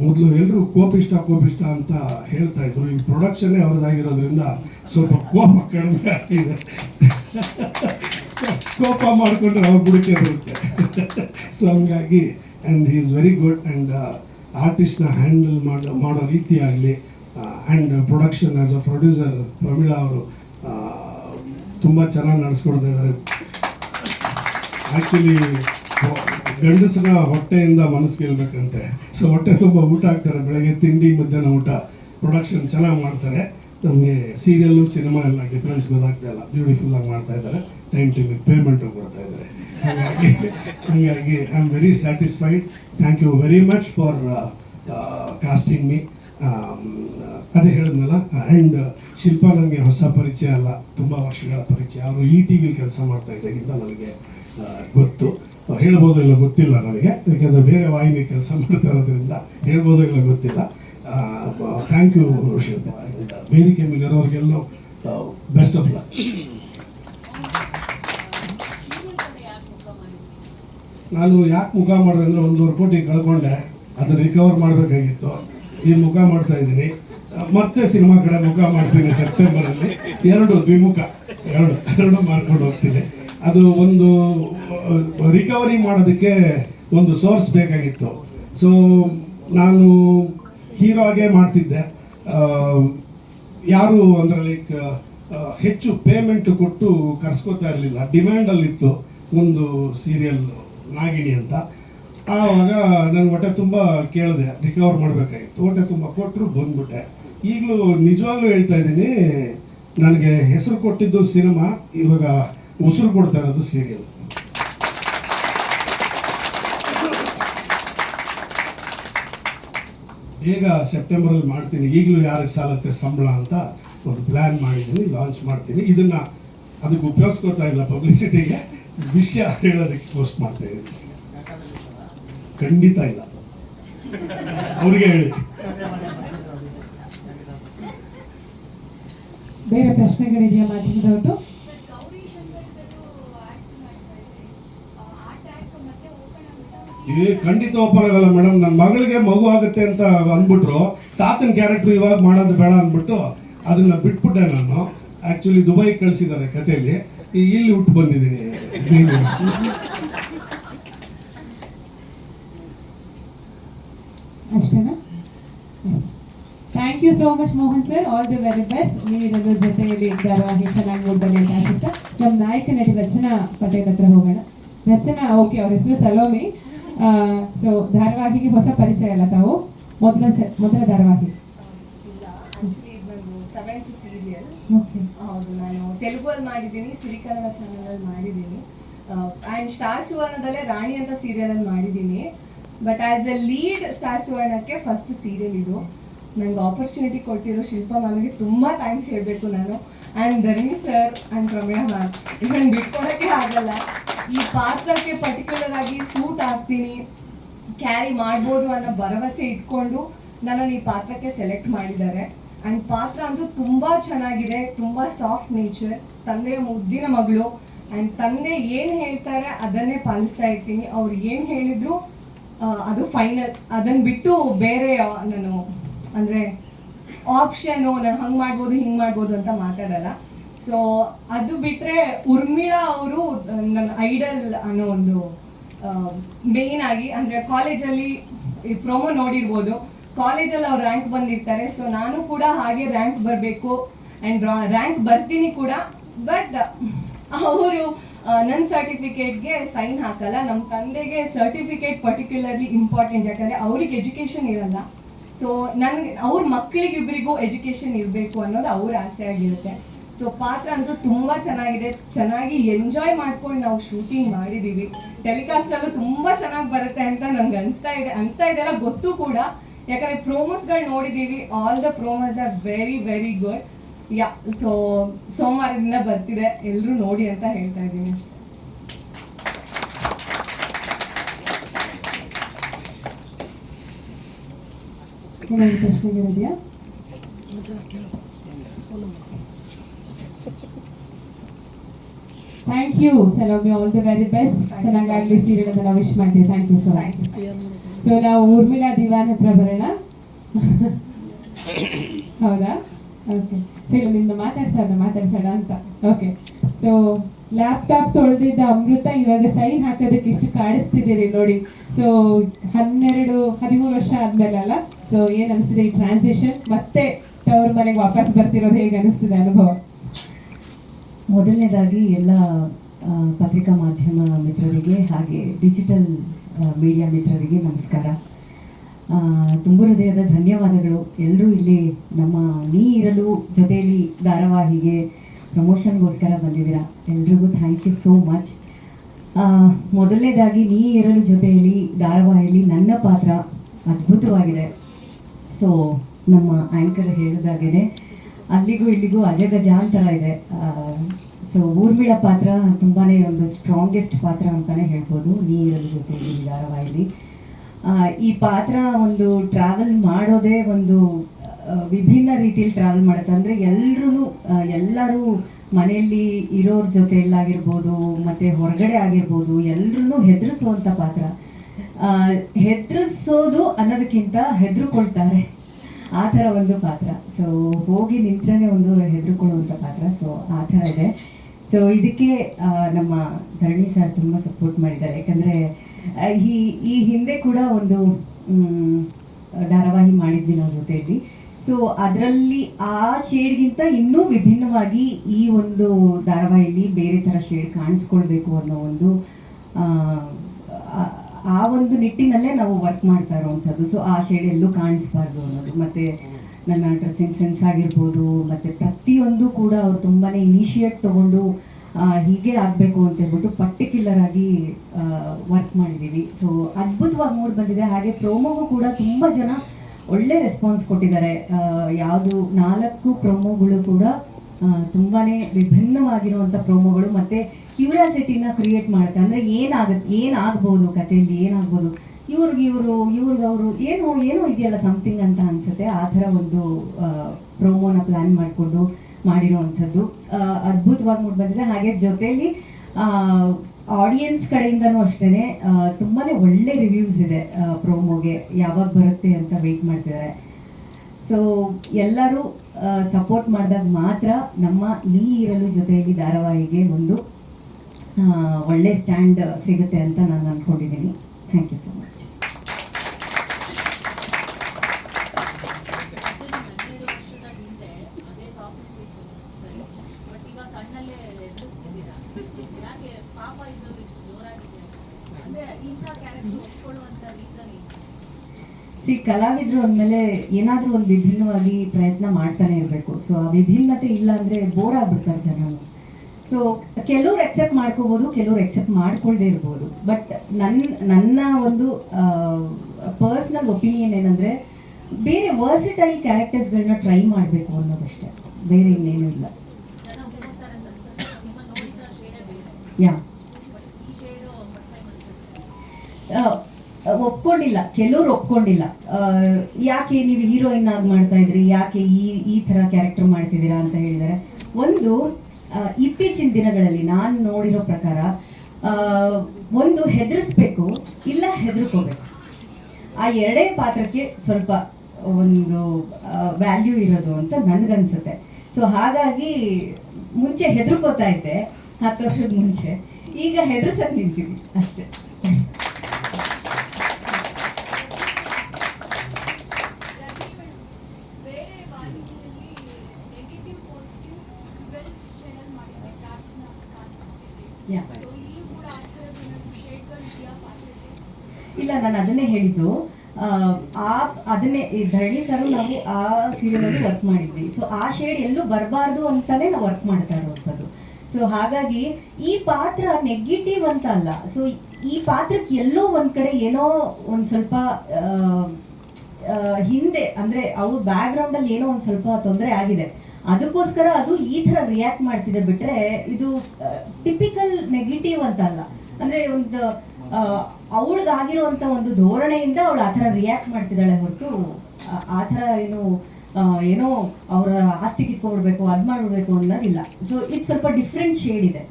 ಮೊದಲು ಎಲ್ಲರೂ ಕೋಪಿಷ್ಟ ಕೋಪಿಷ್ಟ ಅಂತ ಹೇಳ್ತಾ ಇದ್ರು. ಈ ಪ್ರೊಡಕ್ಷನ್ನೇ ಅವ್ರದ್ದಾಗಿರೋದ್ರಿಂದ ಸ್ವಲ್ಪ ಕೋಪ ಕಡಿಮೆ ಆಗ್ತಿದೆ ಕೋಪ ಮಾಡಿಕೊಂಡ್ರೆ ಅವ್ರ ಬುಡಕ್ಕೆ ಬರುತ್ತೆ. ಸೊ ಹಂಗಾಗಿ and is very good and ಆರ್ಟಿಸ್ಟ್ನ handle ಮಾಡೋ ಮಾಡೋ ರೀತಿಯಾಗಲಿ and production as a producer Pramila ಅವರು ತುಂಬ ಚೆನ್ನಾಗಿ ನಡೆಸ್ಕೊಡ್ತಾ ಇದ್ದಾರೆ. ಆ್ಯಕ್ಚುಲಿ ಗಂಡಸರ ಹೊಟ್ಟೆಯಿಂದ ಮನಸ್ಸು ಕೇಳಬೇಕಂತೆ. ಸೊ ಹೊಟ್ಟೆ ತುಂಬ ಊಟ ಹಾಕ್ತಾರೆ, ಬೆಳಗ್ಗೆ ತಿಂಡಿ, ಮಧ್ಯಾಹ್ನ ಊಟ. ಪ್ರೊಡಕ್ಷನ್ ಚೆನ್ನಾಗಿ ಮಾಡ್ತಾರೆ. ನಮಗೆ ಸೀರಿಯಲ್ಲು ಸಿನಿಮಾ ಎಲ್ಲ ಡಿಫ್ರೆನ್ಸ್ ಗೊತ್ತಾಗ್ತಾ ಇಲ್ಲ. ಬ್ಯೂಟಿಫುಲ್ಲಾಗಿ ಮಾಡ್ತಾ ಇದ್ದಾರೆ. ಟೈಮ್ ಟೈಮಿಗೆ ಪೇಮೆಂಟು ಕೊಡ್ತಾ ಇದ್ದಾರೆ. ಹಾಗಾಗಿ ಹಾಗಾಗಿ I am very satisfied thank you very much for casting me ಅದೇ ಹೇಳಿದ್ನಲ್ಲ ಆ್ಯಂಡ್ ಶಿಲ್ಪ ನನಗೆ ಹೊಸ ಪರಿಚಯ ಅಲ್ಲ, ತುಂಬ ವರ್ಷಗಳ ಪರಿಚಯ. ಅವರು ಈ ಟಿ ವಿಲಿ ಕೆಲಸ ಮಾಡ್ತಾ ಇದ್ದಾಗಿಂದ ನನಗೆ ಗೊತ್ತು. ಹೇಳ್ಬೋದು ಇಲ್ಲ ಗೊತ್ತಿಲ್ಲ ನನಗೆ. ಯಾಕೆಂದರೆ ಬೇರೆ ವಾಹಿನಿ ಕೆಲಸ ಮಾಡ್ತಾ ಇರೋದ್ರಿಂದ ಹೇಳ್ಬೋದು ಇಲ್ಲ ಗೊತ್ತಿಲ್ಲ. ಥ್ಯಾಂಕ್ ಯು ಶಿಲ್ಪ ವೇದಿಕೆ ಮೇಲೆ ಇರೋರಿಗೆಲ್ಲ ಬೆಸ್ಟ್ ಆಫ್ ಲಕ್ ನಾನು ಯಾಕೆ ಮುಖ ಮಾಡಿದೆ ಅಂದರೆ ಒಂದೂವರೆ ಕೋಟಿ ಕಳ್ಕೊಂಡೆ. ಅದನ್ನು ರಿಕವರ್ ಮಾಡಬೇಕಾಗಿತ್ತು. ಈ ಮುಖ ಮಾಡ್ತಾ ಇದ್ದೀನಿ. ಮತ್ತೆ ಸಿನಿಮಾ ಕಡೆ ಮುಖ ಮಾಡ್ತೀನಿ ಸೆಪ್ಟೆಂಬರಲ್ಲಿ ಎರಡು ದ್ವಿಮುಖ. ಎರಡು ಎರಡು ಮಾಡ್ಕೊಂಡು ಹೋಗ್ತೀನಿ. ಅದು ಒಂದು ರಿಕವರಿ ಮಾಡೋದಕ್ಕೆ ಒಂದು ಸೋರ್ಸ್ ಬೇಕಾಗಿತ್ತು. ಸೊ ನಾನು ಹೀರೋ ಆಗೇ ಮಾಡ್ತಿದ್ದೆ. ಯಾರು ಅಂದರೆ ಲೈಕ್ ಹೆಚ್ಚು ಪೇಮೆಂಟ್ ಕೊಟ್ಟು ಕರ್ಸ್ಕೋತಾ ಇರಲಿಲ್ಲ. ಡಿಮ್ಯಾಂಡಲ್ಲಿತ್ತು ಒಂದು ಸೀರಿಯಲ್ ನಾಗಿಣಿ ಅಂತ. ಆವಾಗ ನನ್ನ ಹೊಟ್ಟೆ ತುಂಬ ಕೇಳಿದೆ. ರಿಕವರ್ ಮಾಡಬೇಕಾಗಿತ್ತು. ಹೊಟ್ಟೆ ತುಂಬ ಕೊಟ್ಟರು ಬಂದ್ಬಿಟ್ಟೆ. ಈಗಲೂ ನಿಜವಾಗ್ಲೂ ಹೇಳ್ತಾ ಇದ್ದೀನಿ, ನನಗೆ ಹೆಸರು ಕೊಟ್ಟಿದ್ದು ಸಿನಿಮಾ ಇವಾಗ ಉಸಿರು ಕೊಡ್ತಾ ಇರೋದು ಸೀರಿಯಲ್ ಬೇಗ ಸೆಪ್ಟೆಂಬರಲ್ಲಿ ಮಾಡ್ತೀನಿ. ಈಗಲೂ ಯಾರಿಗೆ ಸಾಲತ್ತೆ ಸಂಬಳ ಅಂತ. ಒಂದು ಪ್ಲ್ಯಾನ್ ಮಾಡಿದ್ದೀನಿ ಲಾಂಚ್ ಮಾಡ್ತೀನಿ. ಇದನ್ನು ಅದಕ್ಕೆ ಉಪಯೋಗಿಸ್ಕೊತಾ ಇಲ್ಲ ಪಬ್ಲಿಸಿಟಿಗೆ ವಿಷಯ ಹೇಳೋದಕ್ಕೆ ಪೋಸ್ಟ್ ಮಾಡ್ತಾ ಇದ್ದೀನಿ. ಖಂಡಿತ ಇಲ್ಲ. ಅವ್ರಿಗೆ ಹೇಳಿ. ಬೇರೆ ಪ್ರಶ್ನೆಗಳಿದೆಯಾ ಮಾಧ್ಯಮದವರು ಏ ಖಂಡಿತ ಓಪನ್ ಆಗಲ್ಲ ಮೇಡಮ್ ನನ್ನ ಮಗಳಿಗೆ ಮಗು ಆಗುತ್ತೆ ಅಂತ ಅಂದ್ಬಿಟ್ರು ತಾತನ ಕ್ಯಾರೆಕ್ಟರ್ ಇವಾಗ ಮಾಡೋದು ಬೇಡ ಅಂದ್ಬಿಟ್ಟು ಅದನ್ನ ಬಿಟ್ಬಿಟ್ಟೆ ನಾನು. ಆ್ಯಕ್ಚುಲಿ ದುಬೈ ಕಳಿಸಿದ್ದಾರೆ ಕಥೆಯಲ್ಲಿ. ಇಲ್ಲಿ ಹುಟ್ಟು ಬಂದಿದ್ದೀನಿ. ಅಷ್ಟೇನಾ? Thank you so much Mohan sir all the very best ನೀವಿರೋದ್ರ ಜೊತೆಯಲ್ಲಿ ಧಾರಾವಾಹಿ ಚೆನ್ನಾಗಿ ನೋಡ್ಬನ್ನಿ ಅಂತ ಆಶಿಸ್ತಾ. ನಮ್ಮ ನಾಯಕ ನಟಿ ರಚನಾ ಪಟೇಲ್ ಹತ್ರ ಹೋಗೋಣ. ರಚನಾ ಓಕೆ ಅವ್ರ ಹೆಸರು ಸಲೋಮಿ. ಸೊ ಧಾರಾವಾಹಿಗೆ ಹೊಸ ಪರಿಚಯ ಅಲ್ಲ ತಾವು? ಮೊದಲ ಮೊದಲ ಧಾರಾವಾಹಿ ಇಲ್ಲ ಆಕ್ಚುಲಿ ಇದು ಒಂದು ಸೆವೆಂತ್ ಸೀರಿಯಲ್ ಓಕೆ ಹೌದು, ನಾನು ತೆಲುಗಲ್ಲಿ ಮಾಡಿದ್ದೀನಿ, ಸಿರಿಕನ್ನಡ ಚಾನಲಲ್ಲಿ ಮಾಡಿದ್ದೀನಿ. ಆ್ಯಂಡ್ ಸ್ಟಾರ್ ಸುವರ್ಣದಲ್ಲೇ ರಾಣಿ ಅಂತ ಸೀರಿಯಲಲ್ಲಿ ಮಾಡಿದ್ದೀನಿ. But as a lead star ಸುವರ್ಣಕ್ಕೆ first serial ಇದು. ನನಗೆ ಆಪರ್ಚುನಿಟಿ ಕೊಟ್ಟಿರೋ ಶಿಲ್ಪ ಮ್ಯಾಮ್ಗೆ ತುಂಬ ಥ್ಯಾಂಕ್ಸ್ ಹೇಳಬೇಕು ನಾನು. And Dharani sir and Ramya ma'am ಇದನ್ನು ಬಿಟ್ಕೊಡೋಕ್ಕೆ ಆಗಲ್ಲ. ಈ ಪಾತ್ರಕ್ಕೆ ಪರ್ಟಿಕ್ಯುಲರ್ ಆಗಿ ಸೂಟ್ ಆಗ್ತೀನಿ ಕ್ಯಾರಿ ಮಾಡ್ಬೋದು ಅನ್ನೋ ಭರವಸೆ ಇಟ್ಕೊಂಡು ನನ್ನನ್ನು ಈ ಪಾತ್ರಕ್ಕೆ ಸೆಲೆಕ್ಟ್ ಮಾಡಿದ್ದಾರೆ. ಆ್ಯಂಡ್ ಪಾತ್ರ ಅಂತೂ ತುಂಬ ಚೆನ್ನಾಗಿದೆ, ತುಂಬ ಸಾಫ್ಟ್ ನೇಚರ್ ತಂದೆಯ ಮುದ್ದಿನ ಮಗಳು. ಆ್ಯಂಡ್ ತಂದೆ ಏನು ಹೇಳ್ತಾರೆ ಅದನ್ನೇ ಪಾಲಿಸ್ತಾ ಇರ್ತೀನಿ. ಅವ್ರು ಏನು ಹೇಳಿದ್ರು ಅದು ಫೈನಲ್ ಅದನ್ನು ಬಿಟ್ಟು ಬೇರೆ ನಾನು, ಅಂದರೆ ಆಪ್ಷನು ನಾನು ಹಂಗೆ ಮಾಡ್ಬೋದು, ಹಿಂಗೆ ಮಾಡ್ಬೋದು ಅಂತ ಮಾತಾಡಲ್ಲ. ಸೊ ಅದು ಬಿಟ್ಟರೆ ಉರ್ಮಿಳಾ ಅವರು ನನ್ನ ಐಡಲ್ ಅನ್ನೋ ಒಂದು ಮೇನ್ ಆಗಿ, ಅಂದರೆ ಕಾಲೇಜಲ್ಲಿ ಈ ಪ್ರೋಮೋ ನೋಡಿರ್ಬೋದು. ಕಾಲೇಜಲ್ಲಿ ಅವ್ರು ರ್ಯಾಂಕ್ ಬಂದಿರ್ತಾರೆ. ಸೊ ನಾನು ಕೂಡ ಹಾಗೆ ರ್ಯಾಂಕ್ ಬರಬೇಕು ಆ್ಯಂಡ್ ರ್ಯಾಂಕ್ ಬರ್ತೀನಿ ಕೂಡ ಬಟ್ ಅವರು ನನ್ನ ಸರ್ಟಿಫಿಕೇಟ್ಗೆ ಸೈನ್ ಹಾಕಲ್ಲ. ನಮ್ಮ ತಂದೆಗೆ ಸರ್ಟಿಫಿಕೇಟ್ ಪರ್ಟಿಕ್ಯುಲರ್ಲಿ ಇಂಪಾರ್ಟೆಂಟ್ ಯಾಕಂದರೆ ಅವ್ರಿಗೆ ಎಜುಕೇಷನ್ ಇರಲ್ಲ. ಸೊ ನನಗೆ, ಅವ್ರ ಮಕ್ಕಳಿಗಿಬ್ಬರಿಗೂ ಎಜುಕೇಷನ್ ಇರಬೇಕು ಅನ್ನೋದು ಅವ್ರ ಆಸೆ ಆಗಿರುತ್ತೆ. ಸೊ ಪಾತ್ರ ಅಂತೂ ತುಂಬ ಚೆನ್ನಾಗಿದೆ. ಚೆನ್ನಾಗಿ ಎಂಜಾಯ್ ಮಾಡ್ಕೊಂಡು ನಾವು ಶೂಟಿಂಗ್ ಮಾಡಿದ್ದೀವಿ ಟೆಲಿಕಾಸ್ಟಲ್ಲೂ ತುಂಬ ಚೆನ್ನಾಗಿ ಬರುತ್ತೆ ಅಂತ ನನಗೆ ಅನಿಸ್ತಾ ಇದೆ. ಅನಿಸ್ತಾ ಇದೆಲ್ಲ ಗೊತ್ತು ಕೂಡ. ಯಾಕಂದರೆ ಪ್ರೋಮೋಸ್ಗಳು ನೋಡಿದ್ದೀವಿ all the promos are very very good yeah so ಸೋಮವಾರದಿಂದ ಬರ್ತಿದೆ. ಎಲ್ಲರೂ ನೋಡಿ ಅಂತ ಹೇಳ್ತಾ ಇದ್ದೀನಿ ಅಷ್ಟೇ. ಪ್ರಶ್ನೆಗಳಿದೆಯಾ thank you? Salomi all the very best ಚೆನ್ನಾಗಾಗ್ಲಿ serial ಅದನ್ನ ವಿಶ್ ಮಾಡ್ತೀವಿ. Thank you so much so ನಾವು ಊರ್ಮಿಳಾ ದಿವಾನ್ ಹತ್ರ ಬರೋಣ. ಹೌದಾ? ಓಕೆ ಸರಿ ನಿನ್ನ ಮಾತಾಡ್ಸೋಣ ಮಾತಾಡ್ಸೋಣ ಅಂತ. ಓಕೆ ಸೊ ಲ್ಯಾಪ್ಟಾಪ್ ತೊಳೆದಿದ್ದ ಅಮೃತ ಇವಾಗ ಸೈನ್ ಹಾಕೋದಕ್ಕೆ ಇಷ್ಟು ಕಾಡಿಸ್ತಿದ್ದೀರಿ ನೋಡಿ. ಸೊ ಹನ್ನೆರಡು, ಹದಿಮೂರು ವರ್ಷ ಆದ್ಮೇಲಲ್ಲ ಸೊ ಏನ್ ಅನಿಸಿದೆ ಈ ಟ್ರಾನ್ಸಿಷನ್ ಮತ್ತೆ ತವ್ರ ಮನೆಗೆ ವಾಪಸ್ ಬರ್ತಿರೋದು ಹೇಗೆ ಅನಿಸ್ತಿದೆ ಅನುಭವ? ಮೊದಲನೇದಾಗಿ ಎಲ್ಲ ಪತ್ರಿಕಾ ಮಾಧ್ಯಮ ಮಿತ್ರರಿಗೆ ಹಾಗೆ ಡಿಜಿಟಲ್ ಮೀಡಿಯಾ ಮಿತ್ರರಿಗೆ ನಮಸ್ಕಾರ. ತುಂಬ ಹೃದಯದ ಧನ್ಯವಾದಗಳು. ಎಲ್ಲರೂ ಇಲ್ಲಿ ನಮ್ಮ ನೀ ಇರಲು ಜೊತೆಯಲ್ಲಿ ಧಾರಾವಾಹಿಗೆ ಪ್ರಮೋಷನ್ಗೋಸ್ಕರ ಬಂದಿದ್ದೀರಾ? ಎಲ್ರಿಗೂ ಥ್ಯಾಂಕ್ ಯು ಸೋ ಮಚ್ ಮೊದಲನೇದಾಗಿ ನೀ ಇರಲು ಜೊತೆಯಲ್ಲಿ ಧಾರಾವಾಹಿಯಲ್ಲಿ ನನ್ನ ಪಾತ್ರ ಅದ್ಭುತವಾಗಿದೆ. ಸೊ ನಮ್ಮ ಆ್ಯಂಕರ್ ಹೇಳಿದಾಗೇನೆ ಅಲ್ಲಿಗೂ ಇಲ್ಲಿಗೂ ಅಜಗಜಾಂತರ ಇದೆ. ಸೊ ಊರ್ವಿಳ ಪಾತ್ರ ತುಂಬಾ ಒಂದು ಸ್ಟ್ರಾಂಗೆಸ್ಟ್ ಪಾತ್ರ ಅಂತಲೇ ಹೇಳ್ಬೋದು. ನೀರಲ್ಲಿ ಜೊತೆ ಈ ಧಾರಾವಾಹಿಲಿ ಈ ಪಾತ್ರ ಒಂದು ಟ್ರಾವೆಲ್ ಮಾಡೋದೇ ಒಂದು ವಿಭಿನ್ನ ರೀತಿಯಲ್ಲಿ ಟ್ರಾವೆಲ್ ಮಾಡುತ್ತೆ. ಅಂದರೆ ಎಲ್ಲರೂ ಎಲ್ಲರೂ ಮನೆಯಲ್ಲಿ ಇರೋರ ಜೊತೆಯಲ್ಲಾಗಿರ್ಬೋದು, ಮತ್ತು ಹೊರಗಡೆ ಆಗಿರ್ಬೋದು ಎಲ್ಲರೂ ಹೆದರಿಸುವಂಥ ಪಾತ್ರ. ಹೆದರಿಸೋದು ಅನ್ನೋದಕ್ಕಿಂತ ಹೆದರ್ಕೊಳ್ತಾರೆ. ಆ ಥರ ಒಂದು ಪಾತ್ರ. ಸೊ ಹೋಗಿ ನಿಂತ್ರೇ ಒಂದು ಹೆದರ್ಕೊಳ್ಳುವಂಥ ಪಾತ್ರ. ಸೊ ಆ ಥರ ಇದೆ. ಸೊ ಇದಕ್ಕೆ ನಮ್ಮ ಧರಣಿ ಸರ್ ತುಂಬ ಸಪೋರ್ಟ್ ಮಾಡಿದ್ದಾರೆ. ಯಾಕಂದರೆ ಈ ಈ ಹಿಂದೆ ಕೂಡ ಒಂದು ಧಾರಾವಾಹಿ ಮಾಡಿದ್ವಿ ನಾವು ಜೊತೆಯಲ್ಲಿ. ಸೊ ಅದರಲ್ಲಿ ಆ ಶೇಡ್ಗಿಂತ ಇನ್ನೂ ವಿಭಿನ್ನವಾಗಿ ಈ ಒಂದು ಧಾರಾವಾಹಿಯಲ್ಲಿ ಬೇರೆ ಥರ ಶೇಡ್ ಕಾಣಿಸ್ಕೊಳ್ಬೇಕು ಅನ್ನೋ ಒಂದು, ಆ ಒಂದು ನಿಟ್ಟಿನಲ್ಲೇ ನಾವು ವರ್ಕ್ ಮಾಡ್ತಾ ಇರೋವಂಥದ್ದು. ಸೊ ಆ ಶೇಡ್ ಎಲ್ಲೂ ಕಾಣಿಸ್ಬಾರ್ದು ಅನ್ನೋದು. ಮತ್ತು ನನ್ನ ಡ್ರೆಸ್ಸಿಂಗ್ ಸೆನ್ಸ್ ಆಗಿರ್ಬೋದು, ಮತ್ತು ಪ್ರತಿಯೊಂದು ಕೂಡ ಅವ್ರು ತುಂಬಾ ಇನಿಷಿಯೇಟ್ ತೊಗೊಂಡು ಹೀಗೆ ಆಗಬೇಕು ಅಂತ ಹೇಳ್ಬಿಟ್ಟು ಪರ್ಟಿಕ್ಯುಲರ್ ಆಗಿ ವರ್ಕ್ ಮಾಡಿದ್ದೀವಿ ಸೊ ಅದ್ಭುತವಾಗಿ ಮೂಡ್ ಬಂದಿದೆ. ಹಾಗೆ ಪ್ರೋಮೋಗೂ ಕೂಡ ತುಂಬ ಜನ ಒಳ್ಳೆ ರೆಸ್ಪಾನ್ಸ್ ಕೊಟ್ಟಿದ್ದಾರೆ. ಯಾವುದು ನಾಲ್ಕು ಪ್ರೋಮೋಗಳು ಕೂಡ ತುಂಬಾ ವಿಭಿನ್ನವಾಗಿರುವಂಥ ಪ್ರೋಮೋಗಳು ಮತ್ತು ಕ್ಯೂರಿಯಾಸಿಟಿನ ಕ್ರಿಯೇಟ್ ಮಾಡುತ್ತೆ. ಅಂದರೆ ಏನಾಗುತ್ತೆ ಏನಾಗ್ಬೋದು ಕಥೆಯಲ್ಲಿ, ಏನಾಗ್ಬೋದು? ಇವ್ರಿಗೆ ಇವರು, ಇವ್ರಿಗೆ ಅವರು ಏನು, ಏನೋ ಇದೆಯಲ್ಲ ಸಮಥಿಂಗ್ ಅಂತ ಅನ್ಸುತ್ತೆ. ಆ ಥರ ಒಂದು ಪ್ರೋಮೋನ ಪ್ಲಾನ್ ಮಾಡಿಕೊಂಡು ಮಾಡಿರೋವಂಥದ್ದು. ಅದ್ಭುತವಾಗಿ ಮೂಡ್ ಬಂದಿದೆ. ಹಾಗೆ ಜೊತೆಯಲ್ಲಿ ಆಡಿಯನ್ಸ್ ಕಡೆಯಿಂದನೂ ಅಷ್ಟೇ ತುಂಬಾ ಒಳ್ಳೆ ರಿವ್ಯೂಸ್ ಇದೆ ಪ್ರೋಮೋಗೆ ಯಾವಾಗ ಬರುತ್ತೆ ಅಂತ ವೆಯ್ಟ್ ಮಾಡ್ತಿದ್ದಾರೆ ಸೊ ಎಲ್ಲರೂ ಸಪೋರ್ಟ್ ಮಾಡಿದಾಗ ಮಾತ್ರ ನಮ್ಮ ನೀ ಇರಲು ಜೊತೆಯಲ್ಲಿ ಧಾರಾವಾಹಿಗೆ ಒಂದು ಒಳ್ಳೆ ಸ್ಟ್ಯಾಂಡ್ ಸಿಗುತ್ತೆ ಅಂತ ನಾನು ಅಂದ್ಕೊಂಡಿದ್ದೀನಿ ಥ್ಯಾಂಕ್ ಯು ಸೊ ಮಚ್ ಕಲಾವಿದ್ರು ಅಂದಮೇಲೆ ಏನಾದರೂ ಒಂದು ವಿಭಿನ್ನವಾಗಿ ಪ್ರಯತ್ನ ಮಾಡ್ತಾನೆ ಇರಬೇಕು. ಸೊ ಆ ವಿಭಿನ್ನತೆ ಇಲ್ಲ ಅಂದರೆ ಬೋರ್ ಆಗ್ಬಿಡ್ತಾರೆ ಜನರು. ಸೊ ಕೆಲವ್ರು ಎಕ್ಸೆಪ್ಟ್ ಮಾಡ್ಕೋಬೋದು ಕೆಲವ್ರು ಎಕ್ಸೆಪ್ಟ್ ಮಾಡ್ಕೊಳ್ದೇ ಇರ್ಬೋದು. ಬಟ್ ನನ್ನ ನನ್ನ ಒಂದು ಪರ್ಸ್ನಲ್ ಒಪಿನಿಯನ್ ಏನಂದರೆ ಬೇರೆ ವರ್ಸಿಟೈಲ್ ಕ್ಯಾರೆಕ್ಟರ್ಸ್ಗಳನ್ನ ಟ್ರೈ ಮಾಡಬೇಕು ಅನ್ನೋದಷ್ಟೇ. ಬೇರೆ ಇನ್ನೇನು ಇಲ್ಲ. ಯಾ ಒಪ್ಕೊಂಡಿಲ್ಲ. ಕೆಲವ್ರು ಒಪ್ಕೊಂಡಿಲ್ಲ. ಯಾಕೆ ನೀವು ಹೀರೋಯಿನ್ ಆಗಿ ಮಾಡ್ತಾ ಇದ್ರಿ? ಯಾಕೆ ಈ ಈ ಥರ ಕ್ಯಾರೆಕ್ಟರ್ ಮಾಡ್ತಿದ್ದೀರಾ ಅಂತ ಹೇಳಿದರೆ. ಒಂದು ಇತ್ತೀಚಿನ ದಿನಗಳಲ್ಲಿ ನಾನು ನೋಡಿರೋ ಪ್ರಕಾರ ಒಂದು ಹೆದರಿಸ್ಬೇಕು, ಇಲ್ಲ ಹೆದರ್ಕೋಬೇಕು. ಆ ಎರಡೇ ಪಾತ್ರಕ್ಕೆ ಸ್ವಲ್ಪ ಒಂದು ವ್ಯಾಲ್ಯೂ ಇರೋದು ಅಂತ ನನಗನ್ಸುತ್ತೆ. ಸೊ ಹಾಗಾಗಿ ಮುಂಚೆ ಹೆದರ್ಕೋತಾ ಇದ್ದೆ. ಹತ್ತು ವರ್ಷದ ಮುಂಚೆ. ಈಗ ಹೆದರ್ಸಕ್ ನಿಂತೀವಿ ಅಷ್ಟೇ ಬೇರೆ ವಾಹಿನಿಯಲ್ಲಿ ನೆಗೆಟಿವ್ ಪಾಸಿಟಿವ್ ಡ್ಯುವೆಲ್ ಶೇಡಲ್ ಮಾಡಿದ್ದಾರೆ ಡಾರ್ಕ್ನ ಕಾಣಿಸ್ಕೊಂಡಿದೆ Yeah. ಸೊ ಇಲ್ಲೂ ಕೂಡ ಆ ಥರದ್ದು ಏನಾದ್ರು ಶೇಡ್ಗಳು ಇದೆಯಾ ಪಾತ್ರಕ್ಕೆ ಇಲ್ಲ ನಾನು ಅದನ್ನೇ ಹೇಳಿದ್ದು ಆ, ಅದನ್ನೇ ಈ ಧರಣಿ ಸರ್ ನಾವು ಆ ಸೀರಿಯಲ್ ವರ್ಕ್ ಮಾಡಿದ್ವಿ. ಸೊ ಆ ಶೇಡ್ ಎಲ್ಲೂ ಬರಬಾರ್ದು ಅಂತಾನೆ ನಾವು ವರ್ಕ್ ಮಾಡ್ತಾ ಇರುವಂಥದ್ದು. ಸೊ ಹಾಗಾಗಿ ಈ ಪಾತ್ರ ನೆಗೆಟಿವ್ ಅಂತ ಅಲ್ಲ. ಸೊ ಈ ಪಾತ್ರಕ್ಕೆ ಎಲ್ಲೋ ಒಂದ್ ಕಡೆ ಏನೋ ಒಂದ್ ಸ್ವಲ್ಪ ಹಿಂದೆ ಅಂದ್ರೆ ಅವ್ರ ಬ್ಯಾಕ್ ಗ್ರೌಂಡ್ ಅಲ್ಲಿ ಏನೋ ಒಂದ್ ಸ್ವಲ್ಪ ತೊಂದರೆ ಆಗಿದೆ. ಅದಕ್ಕೋಸ್ಕರ ಅದು ಈ ತರ ರಿಯಾಕ್ಟ್ ಮಾಡ್ತಿದೆ ಬಿಟ್ರೆ ಇದು ಟಿಪಿಕಲ್ ನೆಗೆಟಿವ್ ಅಂತ ಅಲ್ಲ. ಅಂದ್ರೆ ಒಂದು ಅವಳಿಗಾಗಿರುವಂತ ಒಂದು ಧೋರಣೆಯಿಂದ ಅವಳು ಆ ಥರ ರಿಯಾಕ್ಟ್ ಮಾಡ್ತಿದ್ದಾಳೆ ಹೊರತು, ಆ- ಥರ ಏನು ಏನೋ ಅವರ ಆಸ್ತಿ ಕಿತ್ಕೊಂಡ್ಬಿಡ್ಬೇಕು, ಅದ್ ಮಾಡ್ಬಿಡ್ಬೇಕು ಅನ್ನೋದಿಲ್ಲ. ಸೊ ಇದು ಸ್ವಲ್ಪ ಡಿಫ್ರೆಂಟ್ ಶೇಡ್ ಇದೆ.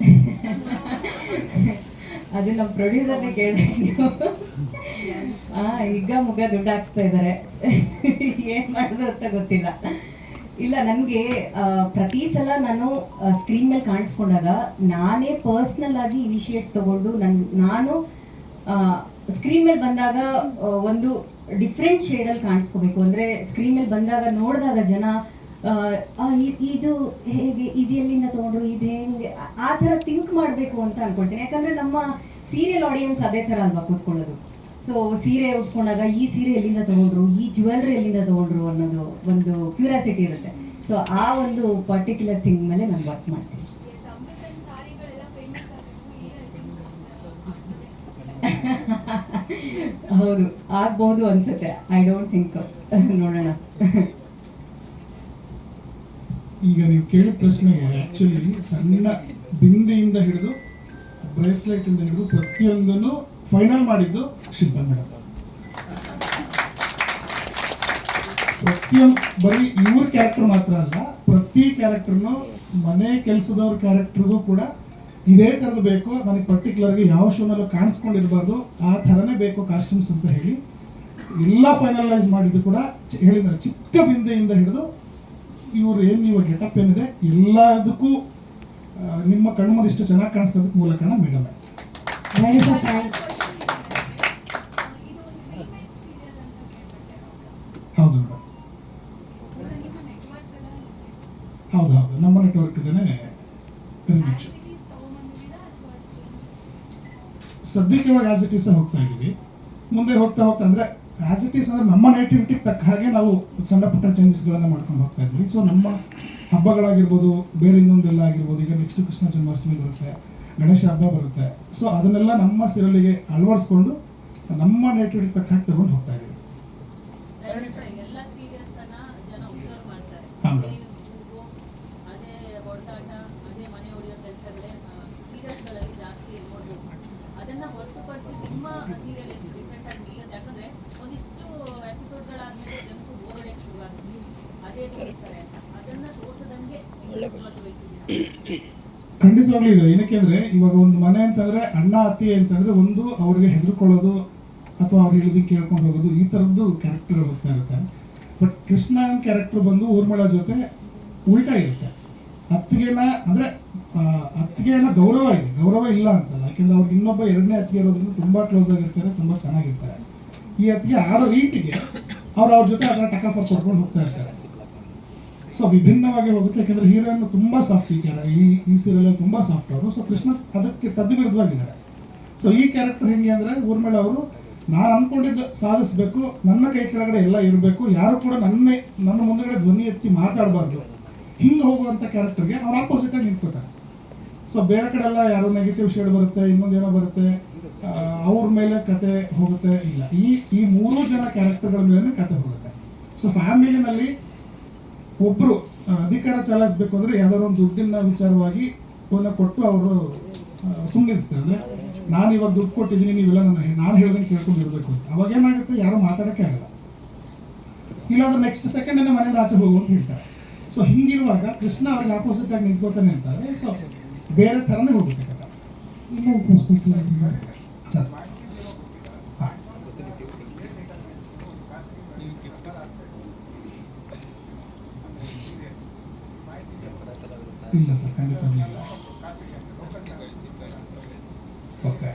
ಅದು ನಮ್ಮ ಪ್ರೊಡ್ಯೂಸರ್ನೇ ನೀವು ಆ, ಈಗ ಮುಗ ದುಡ್ಡು ಹಾಕ್ಸ್ತಾ ಇದ್ದಾರೆ ಏನ್ ಮಾಡೋದು ಅಂತ ಗೊತ್ತಿಲ್ಲ. ಇಲ್ಲ, ನನಗೆ ಪ್ರತಿ ಸಲ ನಾನು ಸ್ಕ್ರೀನ್ ಮೇಲೆ ಕಾಣಿಸ್ಕೊಂಡಾಗ ನಾನೇ ಪರ್ಸ್ನಲ್ ಆಗಿ ಇನಿಷಿಯೇಟ್ ತಗೊಂಡು ನನ್, ನಾನು ಸ್ಕ್ರೀನ್ ಮೇಲೆ ಬಂದಾಗ ಒಂದು ಡಿಫ್ರೆಂಟ್ ಶೇಡಲ್ಲಿ ಕಾಣಿಸ್ಕೋಬೇಕು. ಅಂದರೆ ಸ್ಕ್ರೀನ್ ಮೇಲೆ ಬಂದಾಗ ನೋಡಿದಾಗ ಜನ ಇದು ಹೇಗೆ, ಇದು ಎಲ್ಲಿಂದ ತಗೊಂಡ್ರು, ಇದು ಹೆಂಗೆ, ಆ ಥರ ಥಿಂಕ್ ಮಾಡಬೇಕು ಅಂತ ಅನ್ಕೊಳ್ತೀನಿ. ಯಾಕಂದರೆ ನಮ್ಮ ಸೀರಿಯಲ್ ಆಡಿಯನ್ಸ್ ಅದೇ ಥರ ಅಲ್ವಾ ಕೂತ್ಕೊಳ್ಳೋದು. ಸೊ ಸೀರೆ ಉಟ್ಕೊಂಡಾಗ ಈ ಸೀರೆ ಎಲ್ಲಿಂದ ತಗೊಂಡ್ರು? ಈ ಜ್ಯುವೆಲ್ರಿ ಎಲ್ಲಿಂದ ತಗೊಂಡ್ರು ಅನ್ನೋದು ಒಂದು ಕ್ಯೂರಿಯಾಸಿಟಿ ಇರುತ್ತೆ. ಸೊ ಆ ಒಂದು ಪರ್ಟಿಕ್ಯುಲರ್ ಥಿಂಗ್ ಮೇಲೆ ನಾನು ವರ್ಕ್ ಮಾಡ್ತೀನಿ. ಹೌದು ಆಗ್ಬಹುದು ಅನ್ಸುತ್ತೆ. ಐ ಡೋಂಟ್ ಥಿಂಕ್ ನೋಡೋಣ. ಈಗ ನೀವು ಕೇಳಿದ ಪ್ರಶ್ನೆಗೆ ಆಕ್ಚುಲಿ ಸಣ್ಣ ಬಿಂದಿಯಿಂದ ಹಿಡಿದು ಬ್ರೇಸ್ಲೆಟ್ ಇಂದ ಹಿಡಿದು ಪ್ರತಿಯೊಂದನ್ನು ಫೈನಲ್ ಮಾಡಿದ್ದು ಶಿಲ್ಪಾ ಮೇಡಮ್ ಪ್ರತಿಯೊಂದು ಬರೀ ಇವ್ರ ಕ್ಯಾರೆಕ್ಟರ್ ಮಾತ್ರ ಅಲ್ಲ, ಪ್ರತಿ ಕ್ಯಾರೆಕ್ಟರ್ನು ಮನೆ ಕೆಲಸದವ್ರ ಕ್ಯಾರೆಕ್ಟರ್ಗೂ ಕೂಡ ಇದೇ ಥರದ್ದು ಬೇಕು, ನನಗೆ ಪರ್ಟಿಕ್ಯುಲರ್ಗೆ ಯಾವ ಶೋನಲ್ಲೂ ಕಾಣಿಸ್ಕೊಂಡಿರಬಾರ್ದು, ಆ ಥರನೇ ಬೇಕು ಕಾಸ್ಟ್ಯೂಮ್ಸ್ ಅಂತ ಹೇಳಿ, ಎಲ್ಲ ಫೈನಲೈಸ್ ಮಾಡಿದ್ದು ಕೂಡ ಹೇಳಿದ ಚಿಕ್ಕ ಬಿಂದೆಯಿಂದ ಹಿಡಿದು ಇವರು ಏನು ಇವಾಗ ಗೆಟಪ್ ಏನಿದೆ, ಎಲ್ಲದಕ್ಕೂ ನಿಮ್ಮ ಕಣ್ಣು ಮುಂದೆ ಇಷ್ಟು ಚೆನ್ನಾಗಿ ಕಾಣಿಸೋದಕ್ಕೆ ಮೂಲ ಕಾರಣ ಮೇಡಮ್ ಧರಣಿ ಸರ್ ಥ್ಯಾಂಕ್ಸ್ ಇದು ಒಂದು ರೀಮೇಕ್ ಸೀರಿಯಲ್ ಅಂತ ಕೇಳ್ಪಟ್ಟೆ ಹೌದು ಮೇಡಮ್ ನಿಮ್ಮ ನೆಟ್ವರ್ಕ್ ಎಲ್ಲ ಹೌದು ಹೌದು ನಮ್ಮ ನೆಟ್ವರ್ಕ್ ಇದೇನೆ ರಿಮಿಕ್ಷ ಆಕ್ಟಿವಿಟೀಸ್ ತಗೊಂಬಂದಿದ್ದೀರಾ ಅಥವಾ ಸದ್ಯಕ್ಕೆ ಇವಾಗ ಆಸ್ ಇಟ್ ಈಸ್ ಹೋಗ್ತಾ ಇದ್ದೀವಿ. ಮುಂದೆ ಹೋಗ್ತಾ ಹೋಗ್ತಾ ಅಂದರೆ ಆಸ್ ಇಟ್ ಈಸ್ ಅಂದರೆ ನಮ್ಮ ನೇಟಿವಿಟಿ ತಕ್ಕ ಹಾಗೆ ನಾವು ಸಣ್ಣ ಪುಟ್ಟ ಚೇಂಜಸ್ಗಳನ್ನು ಮಾಡ್ಕೊಂಡು ಹೋಗ್ತಾ ಇದ್ವಿ ಸೊ ನಮ್ಮ ಹಬ್ಬಗಳಾಗಿರ್ಬೋದು, ಬೇರೆ ಇನ್ನೊಂದೆಲ್ಲ ಆಗಿರ್ಬೋದು, ಈಗ ನೆಕ್ಸ್ಟ್ ಕೃಷ್ಣ ಜನ್ಮಾಷ್ಟಮಿ ಬರುತ್ತೆ, ಗಣೇಶ ಹಬ್ಬ ಬರುತ್ತೆ. ಸೊ ಅದನ್ನೆಲ್ಲ ನಮ್ಮ ಸಿರಳಿಗೆ ಅಳವಡಿಸ್ಕೊಂಡು ನಮ್ಮ ನೇಟಿವಿಟಿ ತಕ್ಕ ಹಾಗೆ ತಗೊಂಡು ಹೋಗ್ತಾ ಇದ್ದೀವಿ ಎಲ್ಲ ಸೀರಿಯಲ್ಸ್ ಅನ್ನ ಜನ ಒಬ್ಸರ್ವ್ ಮಾಡ್ತಾರೆ ಹಾ. ಅದೇ ಕೂಗು, ಅದೇ ಹೊಡೆದಾಟ ಅದೇ ಮನೆ ಹೊಡೆಯೋ ಕೆಲಸಗಳೇ ಸೀರಿಯಲ್ಸ್ಗಳಲ್ಲಿ ಜಾಸ್ತಿ ನೋಡ್ಬೋದು ಅದನ್ನ ಹೊರತುಪಡಿಸಿ ನಿಮ್ಮ ಸೀರಿಯಲ್ ಎಷ್ಟು ಡಿಫ್ರೆಂಟ್ ಆಗಿ ನಿಲ್ಲುತ್ತೆ ಯಾಕಂದ್ರೆ ಒಂದಿಷ್ಟು ಎಪಿಸೋಡ್ಗಳಾದ್ಮೇಲೆ ಜನರು ಬೋರ್ ಹೊಡೆಯಕ್ಕೆ ಶುರು ಆಗುತ್ತೆ ಅದೇ ತೋರಿಸ್ತಾರೆ ಅದನ್ನ ವಹಿಸಿದ್ದೀರಾ ಖಂಡಿತವಾಗ್ಲೂ ಇದೆ ಏನಕ್ಕೆ ಅಂದ್ರೆ ಇವಾಗ ಒಂದು ಮನೆ ಅಂತಂದ್ರೆ ಅಣ್ಣ, ಅತ್ತಿ ಅಂತಂದ್ರೆ ಒಂದು ಅವ್ರಿಗೆ ಹೆದರ್ಕೊಳ್ಳೋದು ಅಥವಾ ಅವ್ರು ಹೇಳಿದ ಕೇಳ್ಕೊಂಡು ಹೋಗೋದು, ಈ ಥರದ್ದು ಕ್ಯಾರೆಕ್ಟರ್ ಹೋಗ್ತಾ ಇರುತ್ತೆ. ಬಟ್ ಕೃಷ್ಣನ್ ಕ್ಯಾರೆಕ್ಟರ್ ಬಂದು ಊರ್ಮಳ ಜೊತೆ ಉಲ್ಟಾ ಇರುತ್ತೆ. ಅತ್ತಿಗೆನ ಅಂದ್ರೆ ಅತ್ತಿಗೆನ ಗೌರವ ಇದೆ. ಗೌರವ ಇಲ್ಲ ಅಂತಲ್ಲ. ಯಾಕೆಂದ್ರೆ ಅವ್ರಿಗೆ ಇನ್ನೊಬ್ಬ ಎರಡನೇ ಅತ್ತಿಗೆ ಇರೋದ್ರಿಂದ ತುಂಬಾ ಕ್ಲೋಸ್ ಆಗಿರ್ತಾರೆ, ತುಂಬಾ ಚೆನ್ನಾಗಿರ್ತಾರೆ. ಈ ಅತ್ತಿಗೆ ಆಡೋ ರೀತಿಗೆ ಅವ್ರು ಅವ್ರ ಜೊತೆ ಅದರ ಟಕಾಫರ್ ಕೊಡ್ಕೊಂಡು ಹೋಗ್ತಾ ಇರ್ತಾರೆ. ಸೊ ವಿಭಿನ್ನವಾಗಿ ಹೋಗುತ್ತೆ, ಯಾಕಂದ್ರೆ ಹೀರೋಯಿನ್ ತುಂಬಾ ಸಾಫ್ಟ್ ಈ ಕ್ಯಾರ ಈ ಈ ಸೀರಿಯಲ್ ತುಂಬಾ ಸಾಫ್ಟ್ ಅವರು. ಸೊ ಕೃಷ್ಣ ಅದಕ್ಕೆ ತದ್ವಿರುದ್ಧವಾಗಿದ್ದಾರೆ. ಸೊ ಈ ಕ್ಯಾರೆಕ್ಟರ್ ಹೆಂಗೆ ಅಂದ್ರೆ ಊರ್ಮಿಳ ಅವರು, ನಾನು ಅಂದ್ಕೊಂಡಿದ್ದು ಸಾಧಿಸಬೇಕು, ನನ್ನ ಕೈ ಕೆಳಗಡೆ ಎಲ್ಲ ಇರಬೇಕು, ಯಾರು ಕೂಡ ನನ್ನ ನನ್ನ ಮುಂದೆ ಧ್ವನಿ ಎತ್ತಿ ಮಾತಾಡಬಾರ್ದು. ಹಿಂಗೆ ಹೋಗುವಂಥ ಕ್ಯಾರೆಕ್ಟರ್ಗೆ ಅವ್ರು ಆಪೋಸಿಟ್ ಆಗಿ ನಿಂತ್ಕೋತಾರೆ. ಸೊ ಬೇರೆ ಕಡೆ ಎಲ್ಲ ಯಾರೋ ನೆಗೆಟಿವ್ ಶೇಡ್ ಬರುತ್ತೆ ಇನ್ನೊಂದೇನೋ ಬರುತ್ತೆ ಅವ್ರ ಮೇಲೆ ಕತೆ ಹೋಗುತ್ತೆ, ಇಲ್ಲ. ಈ ಈ ಮೂರು ಜನ ಕ್ಯಾರೆಕ್ಟರ್ಗಳ ಮೇಲೆ ಕತೆ ಹೋಗುತ್ತೆ. ಸೊ ಫ್ಯಾಮಿಲಿನಲ್ಲಿ ಒಬ್ರು ಅಧಿಕಾರ ಚಲಾಯಿಸಬೇಕು ಅಂದರೆ ಯಾವ್ದಾದ್ರು ಒಂದು ದುಡ್ಡಿನ ವಿಚಾರವಾಗಿ ಅವನ್ನ ಕೊಟ್ಟು ಅವರು ಸುಮ್ಮನಿರ್ಸ್ತಾರೆ ಅಂದ್ರೆ ನಾನು ಇವಾಗ ದುಡ್ಡು ಕೊಟ್ಟಿದ್ದೀನಿ, ನೀವೆಲ್ಲ ನನ್ನ ನಾನು ಹೇಳ್ದಂಗೆ ಕೇಳ್ಕೊಂಡು ಇರಬೇಕು ಅವಾಗ ಏನಾಗುತ್ತೆ, ಯಾರು ಮಾತಾಡೋಕ್ಕೆ ಆಗಲ್ಲ. ಇಲ್ಲಾಂದ್ರೆ ನೆಕ್ಸ್ಟ್ ಸೆಕೆಂಡ್ ಮನೆಯಿಂದ ಆಚೆ ಹೋಗು ಅಂತ ಹೇಳ್ತಾರೆ. ಸೊ ಹಿಂಗಿರುವಾಗ ಕೃಷ್ಣ ಅವ್ರಿಗೆ ಆಪೋಸಿಟ್ ಆಗಿ ನಿಂತ್ಕೋತಾನೆ ಅಂತಾರೆ. ಸೊ ಬೇರೆ ಥರನೇ ಹೋಗುತ್ತೆ ಇನ್ನೊಂದು ಪ್ರಶ್ನೆ ಕೇಳಿದ್ದೀನಿ ಸರ್ ಹಾಂ ಇಲ್ಲ ಸರ್, ಖಂಡಿತ ಓಕೆ.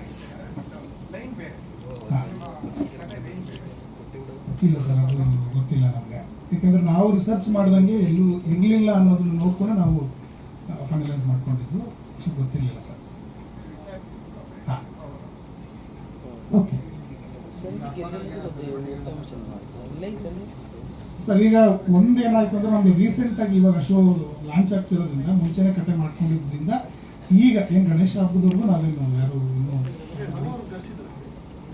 ಇಲ್ಲ ಸರ್, ಅದು ಗೊತ್ತಿಲ್ಲ ನಮಗೆ. ಯಾಕೆಂದ್ರೆ ನಾವು ರಿಸರ್ಚ್ ಮಾಡ್ದಂಗೆ ಎಲ್ಲೂ ಇರಲಿಲ್ಲ ಅನ್ನೋದನ್ನ ನೋಡ್ಕೊಂಡು ನಾವು ಫೈನಲೈಸ್ ಮಾಡ್ಕೊಂಡಿದ್ದು. ಸೊ, ಗೊತ್ತಿರಲಿಲ್ಲ ಸರ್. ಹಾಂ. ಓಕೆ. ಸರ್ ಈಗ ಒಂದೇನಾಯ್ತು ಅಂದ್ರೆ ನಮ್ದು ರೀಸೆಂಟ್ ಆಗಿ ಇವಾಗ ಶೋ ಲಾಂಚ್ ಆಗ್ತಿರೋದ್ರಿಂದ, ಮುಂಚೆನೆ ಕತೆ ಮಾಡ್ಕೊಂಡಿದ್ರಿಂದ, ಈಗ ಏನು ಗಣೇಶ ಹಬ್ಬದವರೆಗೂ ನಾವೇನು ಯಾರು ಇನ್ನೂ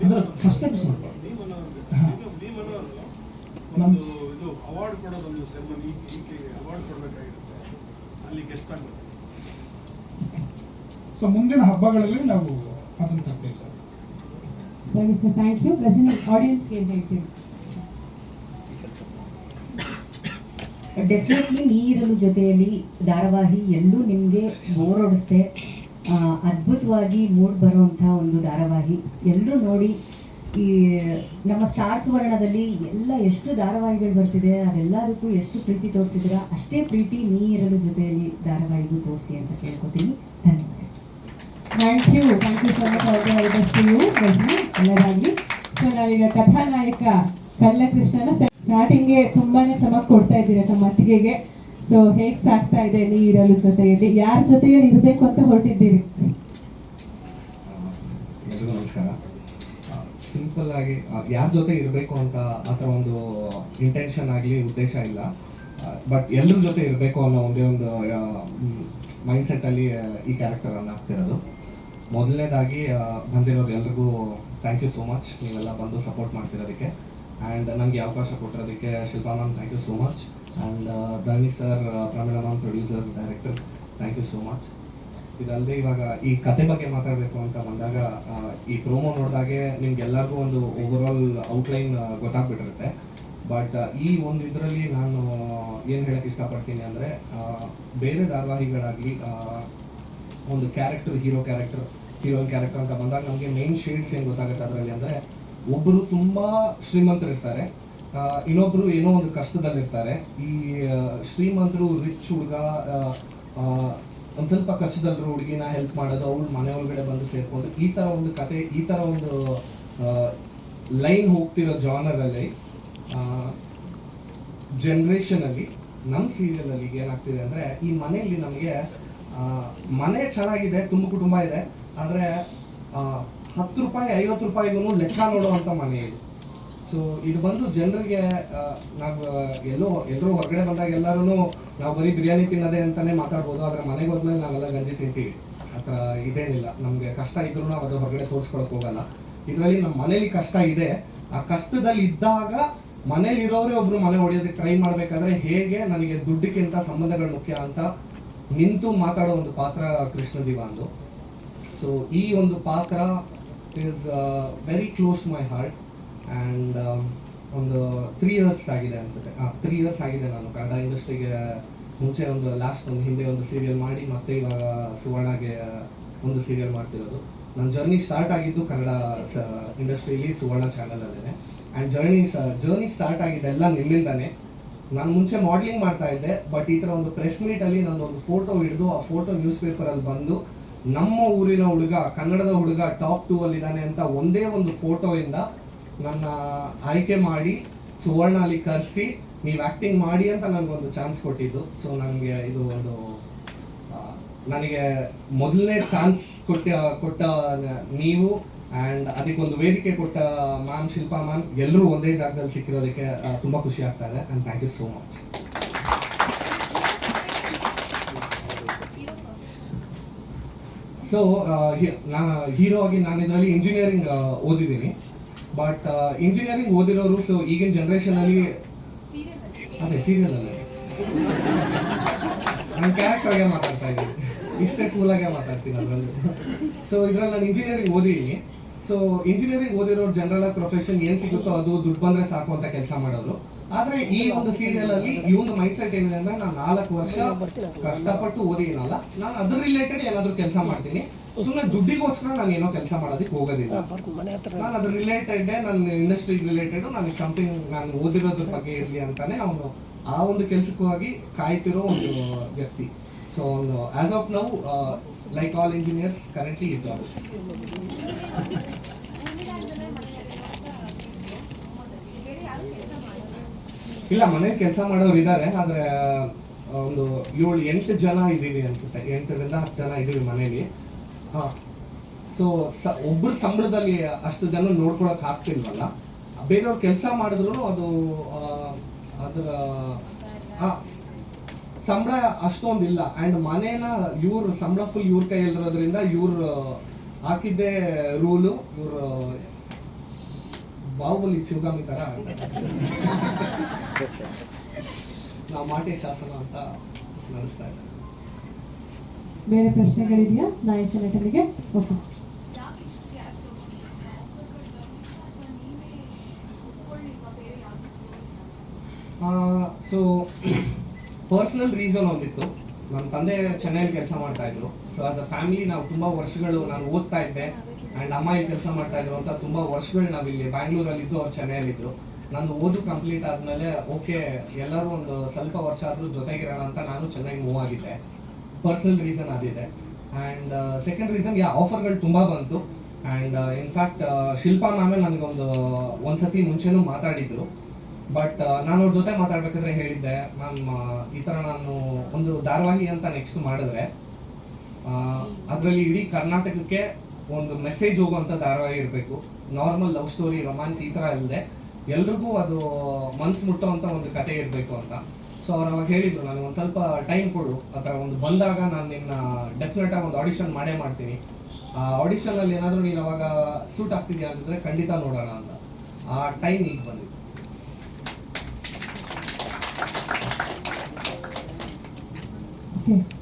ಅಂದ್ರೆ ಫಸ್ಟ್ ಎಪಿಸೋಡ್ ಒಂದು ಇದು ಅವಾರ್ಡ್ ಕೊಡೋದೊಂದು ಸೆರೆಮನಿ ಈಕೆ ಅವಾರ್ಡ್ ಕೊಡಬೇಕಾಗಿರುತ್ತೆ ಅಲ್ಲಿ ಗೆಸ್ಟ್ ಆಗಬೇಕು ಸೊ ಮುಂದಿನ ಹಬ್ಬಗಳಲ್ಲಿ ನಾವು ಅದನ್ನು ತರ್ತೀವಿ ಸರ್. ಥ್ಯಾಂಕ್ ಯು ರಜನಿ ಆಡಿಯನ್ಸ್ಗೆ ಹೇಳ್ತೀವಿ ಡೆಫಿನೆಟ್ಲಿ ನೀರಲು ಜೊತೆಯಲ್ಲಿ ಧಾರಾವಾಹಿ ಎಲ್ಲೂ ನಿಮಗೆ ಬೋರ್ ಹೊಡಿಸ್ದೆ ಅದ್ಭುತವಾಗಿ ಮೂಡ್ ಬರುವಂಥ ಒಂದು ಧಾರಾವಾಹಿ. ಎಲ್ಲರೂ ನೋಡಿ, ಈ, ನಮ್ಮ ಸ್ಟಾರ್ ಸುವರ್ಣದಲ್ಲಿ ಎಲ್ಲ ಎಷ್ಟು ಧಾರಾವಾಹಿಗಳು ಬರ್ತಿದೆ, ಅದೆಲ್ಲದಕ್ಕೂ ಎಷ್ಟು ಪ್ರೀತಿ ತೋರಿಸಿದ್ರ ಅಷ್ಟೇ ಪ್ರೀತಿ ನೀರಲು ಜೊತೆಯಲ್ಲಿ ಧಾರಾವಾಹಿಗೂ ತೋರಿಸಿ ಅಂತ ಕೇಳ್ಕೊತೀನಿ. ಧನ್ಯವಾದ thank you thank you so much ಒಳ್ಳೆಯದಾಗಲಿ ಸೊ ನಾವೀಗ ಕಥಾನಾಯಕ ಕಳ್ಳಕೃಷ್ಣನ ಸ್ಟಾರ್ಟಿಂಗ್ಗೆ ತುಂಬಾನೇ ಚೆನ್ನಾಗಿ ಕೊಡ್ತಾ ಇದ್ದೀರಾ ತಮ್ಮ ಅತ್ತಿಗೆಗೆ? ಸೊ ಹೇಗ್ ಸಾಕ್ತಾ ಇದೆ ನೀರಲು ಜೊತೆಯಲ್ಲಿ? ಯಾರ ಜೊತೆಯಲ್ಲಿ ಇರಬೇಕು ಅಂತ ಹೊರಟಿದ್ದೀರಿ? ಸಿಂಪಲ್ ಆಗಿ ಯಾರ ಜೊತೆ ಇರಬೇಕು ಅಂತ ಆತರ ಒಂದು ಇಂಟೆನ್ಷನ್ ಆಗಲಿ ಉದ್ದೇಶ ಇಲ್ಲ. ಬಟ್ ಎಲ್ಲರ ಜೊತೆ ಇರಬೇಕು ಅನ್ನೋ ಒಂದೇ ಒಂದು ಮೈಂಡ್ ಸೆಟ್ಟಲ್ಲಿ ಈ ಕ್ಯಾರೆಕ್ಟರನ್ನು ಹಾಕ್ತಿರೋದು. ಮೊದಲನೇದಾಗಿ ಬಂದಿರೋರು ಎಲ್ರಿಗೂ ಥ್ಯಾಂಕ್ ಯು ಸೋ ಮಚ್ ನೀವೆಲ್ಲ ಬಂದು ಸಪೋರ್ಟ್ ಮಾಡ್ತಿರೋದಕ್ಕೆ. ಆ್ಯಂಡ್ ನನಗೆ ಅವಕಾಶ ಕೊಟ್ಟಿರೋದಕ್ಕೆ Shilpa ma'am thank you so much and Dhani sir Pramila ma'am producer director thank you so much ಇದಲ್ಲದೆ ಇವಾಗ ಈ ಕತೆ ಬಗ್ಗೆ ಮಾತಾಡಬೇಕು ಅಂತ ಬಂದಾಗ ಈ ಪ್ರೋಮೋ ನೋಡಿದಾಗೆ ನಿಮ್ಗೆಲ್ಲರಿಗೂ ಒಂದು ಓವರ್ ಆಲ್ ಔಟ್ಲೈನ್ ಗೊತ್ತಾಗ್ಬಿಟ್ಟಿರುತ್ತೆ. ಬಟ್ ಈ ಒಂದು ಇದರಲ್ಲಿ ನಾನು ಏನು ಹೇಳಕ್ಕೆ ಇಷ್ಟಪಡ್ತೀನಿ ಅಂದರೆ ಬೇರೆ ಧಾರಾವಾಹಿಗಳಾಗಲಿ ಒಂದು character hero character heroine character ಅಂತ ಬಂದಾಗ ನಮಗೆ ಮೇನ್ ಶೇಡ್ಸ್ ಏನು ಗೊತ್ತಾಗುತ್ತೆ ಅದರಲ್ಲಿ ಅಂದರೆ ಒಬ್ಬರು ತುಂಬಾ ಶ್ರೀಮಂತರಿರ್ತಾರೆ. ಇನ್ನೊಬ್ರು ಏನೋ ಒಂದು ಕಷ್ಟದಲ್ಲಿರ್ತಾರೆ. ಈ ಶ್ರೀಮಂತರು ರಿಚ್ ಹುಡುಗ ಒಂದು ಸ್ವಲ್ಪ ಕಷ್ಟದಲ್ಲಿರೋ ಹುಡುಗಿನ ಹೆಲ್ಪ್ ಮಾಡೋದು, ಅವಳು ಮನೆ ಒಳಗಡೆ ಬಂದು ಸೇರ್ಕೊಂಡು ಈ ಥರ ಒಂದು ಕತೆ, ಈ ಥರ ಒಂದು ಲೈನ್ ಹೋಗ್ತಿರೋ ಜಾನರಲ್ಲಿ ಜನ್ರೇಷನಲ್ಲಿ ನಮ್ಮ ಸೀರಿಯಲಲ್ಲಿ ಏನಾಗ್ತಿದೆ ಅಂದರೆ, ಈ ಮನೆಯಲ್ಲಿ ನಮಗೆ ಮನೆ ಚೆನ್ನಾಗಿದೆ, ತುಂಬ ಕುಟುಂಬ ಇದೆ. ಆದರೆ ಹತ್ತು ರೂಪಾಯಿ, ಐವತ್ತು ರೂಪಾಯಿಗೂ ಲೆಕ್ಕ ನೋಡುವಂಥ ಮನೆ ಇದು. ಸೊ ಇದು ಬಂದು ಜನರಿಗೆ ನಾವು ಎಲ್ಲೋ ಎಲ್ಲರೂ ಹೊರಗಡೆ ಬಂದಾಗ ಎಲ್ಲರೂ ನಾವು ಬರೀ ಬಿರಿಯಾನಿ ತಿನ್ನದೆ ಅಂತಾನೆ ಮಾತಾಡ್ಬೋದು. ಆದರೆ ಮನೆಗೆ ಹೋದ್ಮೇಲೆ ನಾವೆಲ್ಲ ಗಂಜಿ ತಿಂತೀವಿ. ಆ ಇದೇನಿಲ್ಲ. ನಮಗೆ ಕಷ್ಟ ಇದ್ರೂ ನಾವು ಅದು ಹೊರಗಡೆ ತೋರಿಸ್ಕೊಳಕ್ ಹೋಗಲ್ಲ. ಇದರಲ್ಲಿ ನಮ್ಮ ಮನೇಲಿ ಕಷ್ಟ ಇದೆ. ಆ ಕಷ್ಟದಲ್ಲಿ ಇದ್ದಾಗ ಮನೇಲಿ ಇರೋರೇ ಒಬ್ರು ಮನೆ ಹೊಡೆಯೋದಕ್ಕೆ ಟ್ರೈ ಮಾಡಬೇಕಾದ್ರೆ ಹೇಗೆ ನನಗೆ ದುಡ್ಡಕ್ಕಿಂತ ಸಂಬಂಧಗಳು ಮುಖ್ಯ ಅಂತ ನಿಂತು ಮಾತಾಡೋ ಒಂದು ಪಾತ್ರ ಕೃಷ್ಣ ದಿವಾಂದು ಸೊ ಈ ಒಂದು ಪಾತ್ರ is very close to my heart and ಒಂದು ತ್ರೀ ಇಯರ್ಸ್ ಆಗಿದೆ ಅನ್ಸುತ್ತೆ. ತ್ರೀ ಇಯರ್ಸ್ ಆಗಿದೆ ನಾನು ಕನ್ನಡ ಇಂಡಸ್ಟ್ರಿಗೆ ಮುಂಚೆ ಒಂದು ಲಾಸ್ಟ್ ಒಂದು ಹಿಂದೆ ಒಂದು ಸೀರಿಯಲ್ ಮಾಡಿ ಮತ್ತೆ ಇವಾಗ ಸುವರ್ಣಗೆ ಒಂದು ಸೀರಿಯಲ್ ಮಾಡ್ತಿರೋದು. ನನ್ನ ಜರ್ನಿ ಸ್ಟಾರ್ಟ್ ಆಗಿದ್ದು ಕನ್ನಡ ಇಂಡಸ್ಟ್ರಿಲಿ ಸುವರ್ಣ ಚಾನಲಲ್ಲೇ ಆ್ಯಂಡ್ ಜರ್ನಿ ಜರ್ನಿ ಸ್ಟಾರ್ಟ್ ಎಲ್ಲ ನಿಮ್ಮಿಂದಾನೆ. ನಾನು ಮುಂಚೆ ಮಾಡಲಿಂಗ್ ಮಾಡ್ತಾ ಇದ್ದೆ ಬಟ್ ಈ ಥರ ಒಂದು ಪ್ರೆಸ್ ಮೀಟಲ್ಲಿ ಒಂದು ಫೋಟೋ ಹಿಡಿದು, ಆ ಫೋಟೋ ನ್ಯೂಸ್ ಪೇಪರಲ್ಲಿ ಬಂದು ನಮ್ಮ ಊರಿನ ಹುಡುಗ, ಕನ್ನಡದ ಹುಡುಗ ಟಾಪ್ ಟೂ ಅಲ್ಲಿ ಇದ್ದಾನೆ ಅಂತ ಒಂದೇ ಒಂದು ಫೋಟೋಯಿಂದ ನನ್ನ ಆಯ್ಕೆ ಮಾಡಿ ಸುವರ್ಣ ಅಲ್ಲಿ ಕರೆಸಿ, ನೀವು ಆ್ಯಕ್ಟಿಂಗ್ ಮಾಡಿ ಅಂತ ನನಗೊಂದು ಚಾನ್ಸ್ ಕೊಟ್ಟಿದ್ದು. ಸೊ ನನಗೆ ಇದು ಒಂದು ನನಗೆ ಮೊದಲನೇ ಚಾನ್ಸ್ ಕೊಟ್ಟ ಕೊಟ್ಟ ನೀವು ಆ್ಯಂಡ್ ಅದಕ್ಕೊಂದು ವೇದಿಕೆ ಕೊಟ್ಟ ಮ್ಯಾಮ್ ಶಿಲ್ಪಾ ಮ್ಯಾಮ್ ಎಲ್ಲರೂ ಒಂದೇ ಜಾಗದಲ್ಲಿ ಸಿಕ್ಕಿರೋದಕ್ಕೆ ತುಂಬ ಖುಷಿ ಆಗ್ತಾ ಇದೆ and thank you so much so ನಾನು ಹೀರೋ ಆಗಿ ನಾನು ಇದರಲ್ಲಿ ಇಂಜಿನಿಯರಿಂಗ್ ಓದಿದ್ದೀನಿ. ಬಟ್ ಇಂಜಿನಿಯರಿಂಗ್ ಓದಿರೋರು ಸೊ ಈಗಿನ ಜನ್ರೇಷನಲ್ಲಿ ಅದೇ ಸೀರಿಯಲ್ ಅಲ್ಲ. ನಾನು ಕ್ಯಾರೆಕ್ಟರ್ಗೆ ಮಾತಾಡ್ತಾ ಇದ್ದೀನಿ. ಇಷ್ಟೇ ಕೂಲಾಗೆ ಮಾತಾಡ್ತೀನಿ ಅದರಲ್ಲಿ. ಸೊ ಇದ್ರಲ್ಲಿ ನಾನು ಇಂಜಿನಿಯರಿಂಗ್ ಓದಿದ್ದೀನಿ. ಸೊ ಇಂಜಿನಿಯರಿಂಗ್ ಓದಿರೋರು ಜನರಲ್ ಪ್ರೊಫೆಷನ್ ಏನು ಸಿಗುತ್ತೋ ಅದು ದುಡ್ಡು ಬಂದರೆ ಸಾಕು ಅಂತ ಕೆಲಸ ಮಾಡೋರು. ಆದ್ರೆ ಈ ಒಂದು ಸೀರಿಯಲ್ ಅಲ್ಲಿ ಈ ಒಂದು ಮೈಂಡ್ ಸೆಟ್ ಏನಿದೆ ಅಂದ್ರೆ ನಾನು ನಾಲ್ಕು ವರ್ಷ ಕಷ್ಟಪಟ್ಟು ಓದಿನಲ್ಲ ನಾನು ಅದ್ರ ರಿಲೇಟೆಡ್ ಏನಾದ್ರೂ ಕೆಲಸ ಮಾಡ್ತೀನಿ. ಸುಮ್ಮನೆ ದುಡ್ಡಿಗೋಸ್ಕರ ನಾನು ಏನೋ ಕೆಲಸ ಮಾಡೋದಕ್ಕೆ ಹೋಗೋದಿಲ್ಲ. ನಾನು ಅದ್ರ ರಿಲೇಟೆಡ್ ನನ್ನ ಇಂಡಸ್ಟ್ರಿ ರಿಲೇಟೆಡ್ ನನಗೆ ಸಮಥಿಂಗ್ ನಾನು ಓದಿರೋದ್ರ ಬಗ್ಗೆ ಇರಲಿ ಅಂತಾನೆ ಅವನು ಆ ಒಂದು ಕೆಲಸಕ್ಕಾಗಿ ಕಾಯ್ತಿರೋ ಒಂದು ವ್ಯಕ್ತಿ. ಸೊ ಅವನು as of now like all engineers currently ಈ ಜಾಬ್ ಬೇರೆ ಯಾರು ಕೆಲಸ ಮಾಡೋದು ಇಲ್ಲ, ಮನೆ ಕೆಲಸ ಮಾಡೋರು ಇದ್ದಾರೆ ಆದರೆ ಒಂದು ಏಳು, ಎಂಟು ಜನ ಇದ್ದೀವಿ ಅನ್ಸುತ್ತೆ. ಎಂಟರಿಂದ ಹತ್ತು ಜನ ಇದ್ದೀವಿ ಮನೇಲಿ. ಹಾಂ. ಸೊ ಸ ಒಬ್ಬರು ಸಂಬಳದಲ್ಲಿ ಅಷ್ಟು ಜನ ನೋಡ್ಕೊಳಕ್ ಆಗ್ತಿಲ್ವಲ್ಲ? ಬೇರೆಯವ್ರು ಕೆಲಸ ಮಾಡಿದ್ರು ಅದು ಅದರ ಸಂಬಳ ಅಷ್ಟೊಂದಿಲ್ಲ. ಆ್ಯಂಡ್ ಮನೇನ ಇವ್ರ ಸಂಬಳ ಫುಲ್ ಇವ್ರ ಕೈಯಲ್ಲಿರೋದ್ರಿಂದ ಇವ್ರು, ಹಾಕಿದ್ದೇ ರೂಲು ಇವರು ಬಾಹುಬಲಿ ಶಿವಗಾಮಿ ತರ ನಾವು ಮಾಟೆ ಶಾಸನ ಅಂತ ನಡೆಸ್ತಾ ಇದ್ದಾರೆ ಬೇರೆ ಪ್ರಶ್ನೆಗಳಿದೆಯಾ? ನಾಯಕ ನಟನಿಗೆ ಓಕೆ ಸೊ ಪರ್ಸನಲ್ ರೀಸನ್ ಒಂದಿತ್ತು. ನನ್ನ ತಂದೆ ಚೆನ್ನೈಲಿ ಕೆಲಸ ಮಾಡ್ತಾ ಇದ್ರು. ಸೊ ಆಸ್ ಅ ಫ್ಯಾಮಿಲಿ ನಾವು ತುಂಬ ವರ್ಷಗಳು ನಾನು ಓದ್ತಾ ಇದ್ದೆ. ಆ್ಯಂಡ್ ಅಮ್ಮ ಇಲ್ಲಿ ಕೆಲಸ ಮಾಡ್ತಾ ಇದ್ರು ಅಂತ ತುಂಬಾ ವರ್ಷಗಳು ನಾವು ಇಲ್ಲಿ ಬ್ಯಾಂಗ್ಳೂರಲ್ಲಿ ಇದ್ದು ಅವ್ರು ಚೆನ್ನೈಯಲ್ಲಿದ್ದರು ನಾನು ಓದು ಕಂಪ್ಲೀಟ್ ಆದ್ಮೇಲೆ ಓಕೆ ಎಲ್ಲರೂ ಒಂದು ಸ್ವಲ್ಪ ವರ್ಷ ಆದ್ರೂ ಜೊತೆಗಿರೋಣ ಅಂತ ನಾನು ಚೆನ್ನಾಗಿ ಮೂವ್ ಆಗಿದ್ದೆ. ಪರ್ಸನಲ್ ರೀಸನ್ ಅದಿದೆ. ಆ್ಯಂಡ್ ಸೆಕೆಂಡ್ ರೀಸನ್ ಯಾ ಆಫರ್ಗಳು ತುಂಬ ಬಂತು. ಆ್ಯಂಡ್ ಇನ್ಫ್ಯಾಕ್ಟ್ ಶಿಲ್ಪಾ ಮ್ಯಾಮೇ ನನಗೊಂದು ಒಂದ್ಸತಿ ಮುಂಚೆನೂ ಮಾತಾಡಿದ್ರು. ಬಟ್ ನಾನು ಅವ್ರ ಜೊತೆ ಮಾತಾಡ್ಬೇಕಾದ್ರೆ ಹೇಳಿದ್ದೆ, ಮ್ಯಾಮ್ ಈ ಥರ ನಾನು ಒಂದು ಧಾರಾವಾಹಿ ಅಂತ ನೆಕ್ಸ್ಟ್ ಮಾಡಿದ್ರೆ ಅದರಲ್ಲಿ ಇಡೀ ಕರ್ನಾಟಕಕ್ಕೆ ಒಂದು ಮೆಸೇಜ್ ಹೋಗುವಂಥ ಧಾರಾವಾಹಿ ಇರಬೇಕು. ನಾರ್ಮಲ್ ಲವ್ ಸ್ಟೋರಿ ರೊಮ್ಯಾನ್ಸ್ ಈ ಥರ ಅಲ್ಲದೆ ಎಲ್ರಿಗೂ ಅದು ಮನ್ಸು ಮುಟ್ಟುವಂಥ ಒಂದು ಕತೆ ಇರಬೇಕು ಅಂತ. ಸೊ ಅವ್ರು ಅವಾಗ ಹೇಳಿದ್ರು, ನನಗೆ ಒಂದು ಸ್ವಲ್ಪ ಟೈಮ್ ಕೊಡು. ಆ ಒಂದು ಬಂದಾಗ ನಾನು ನಿನ್ನ ಡೆಫಿನೆಟ್ ಆಗಿ ಒಂದು ಆಡಿಷನ್ ಮಾಡೇ ಮಾಡ್ತೀನಿ. ಆ ಆಡಿಷನಲ್ಲಿ ಏನಾದರೂ ನೀನು ಅವಾಗ ಸೂಟ್ ಆಗ್ತಿದ್ಯಾ ಅಂತಂದರೆ ಖಂಡಿತ ನೋಡೋಣ ಅಂತ. ಆ ಟೈಮ್ ಈಗ ಬಂದಿದೆ. ಓಕೆ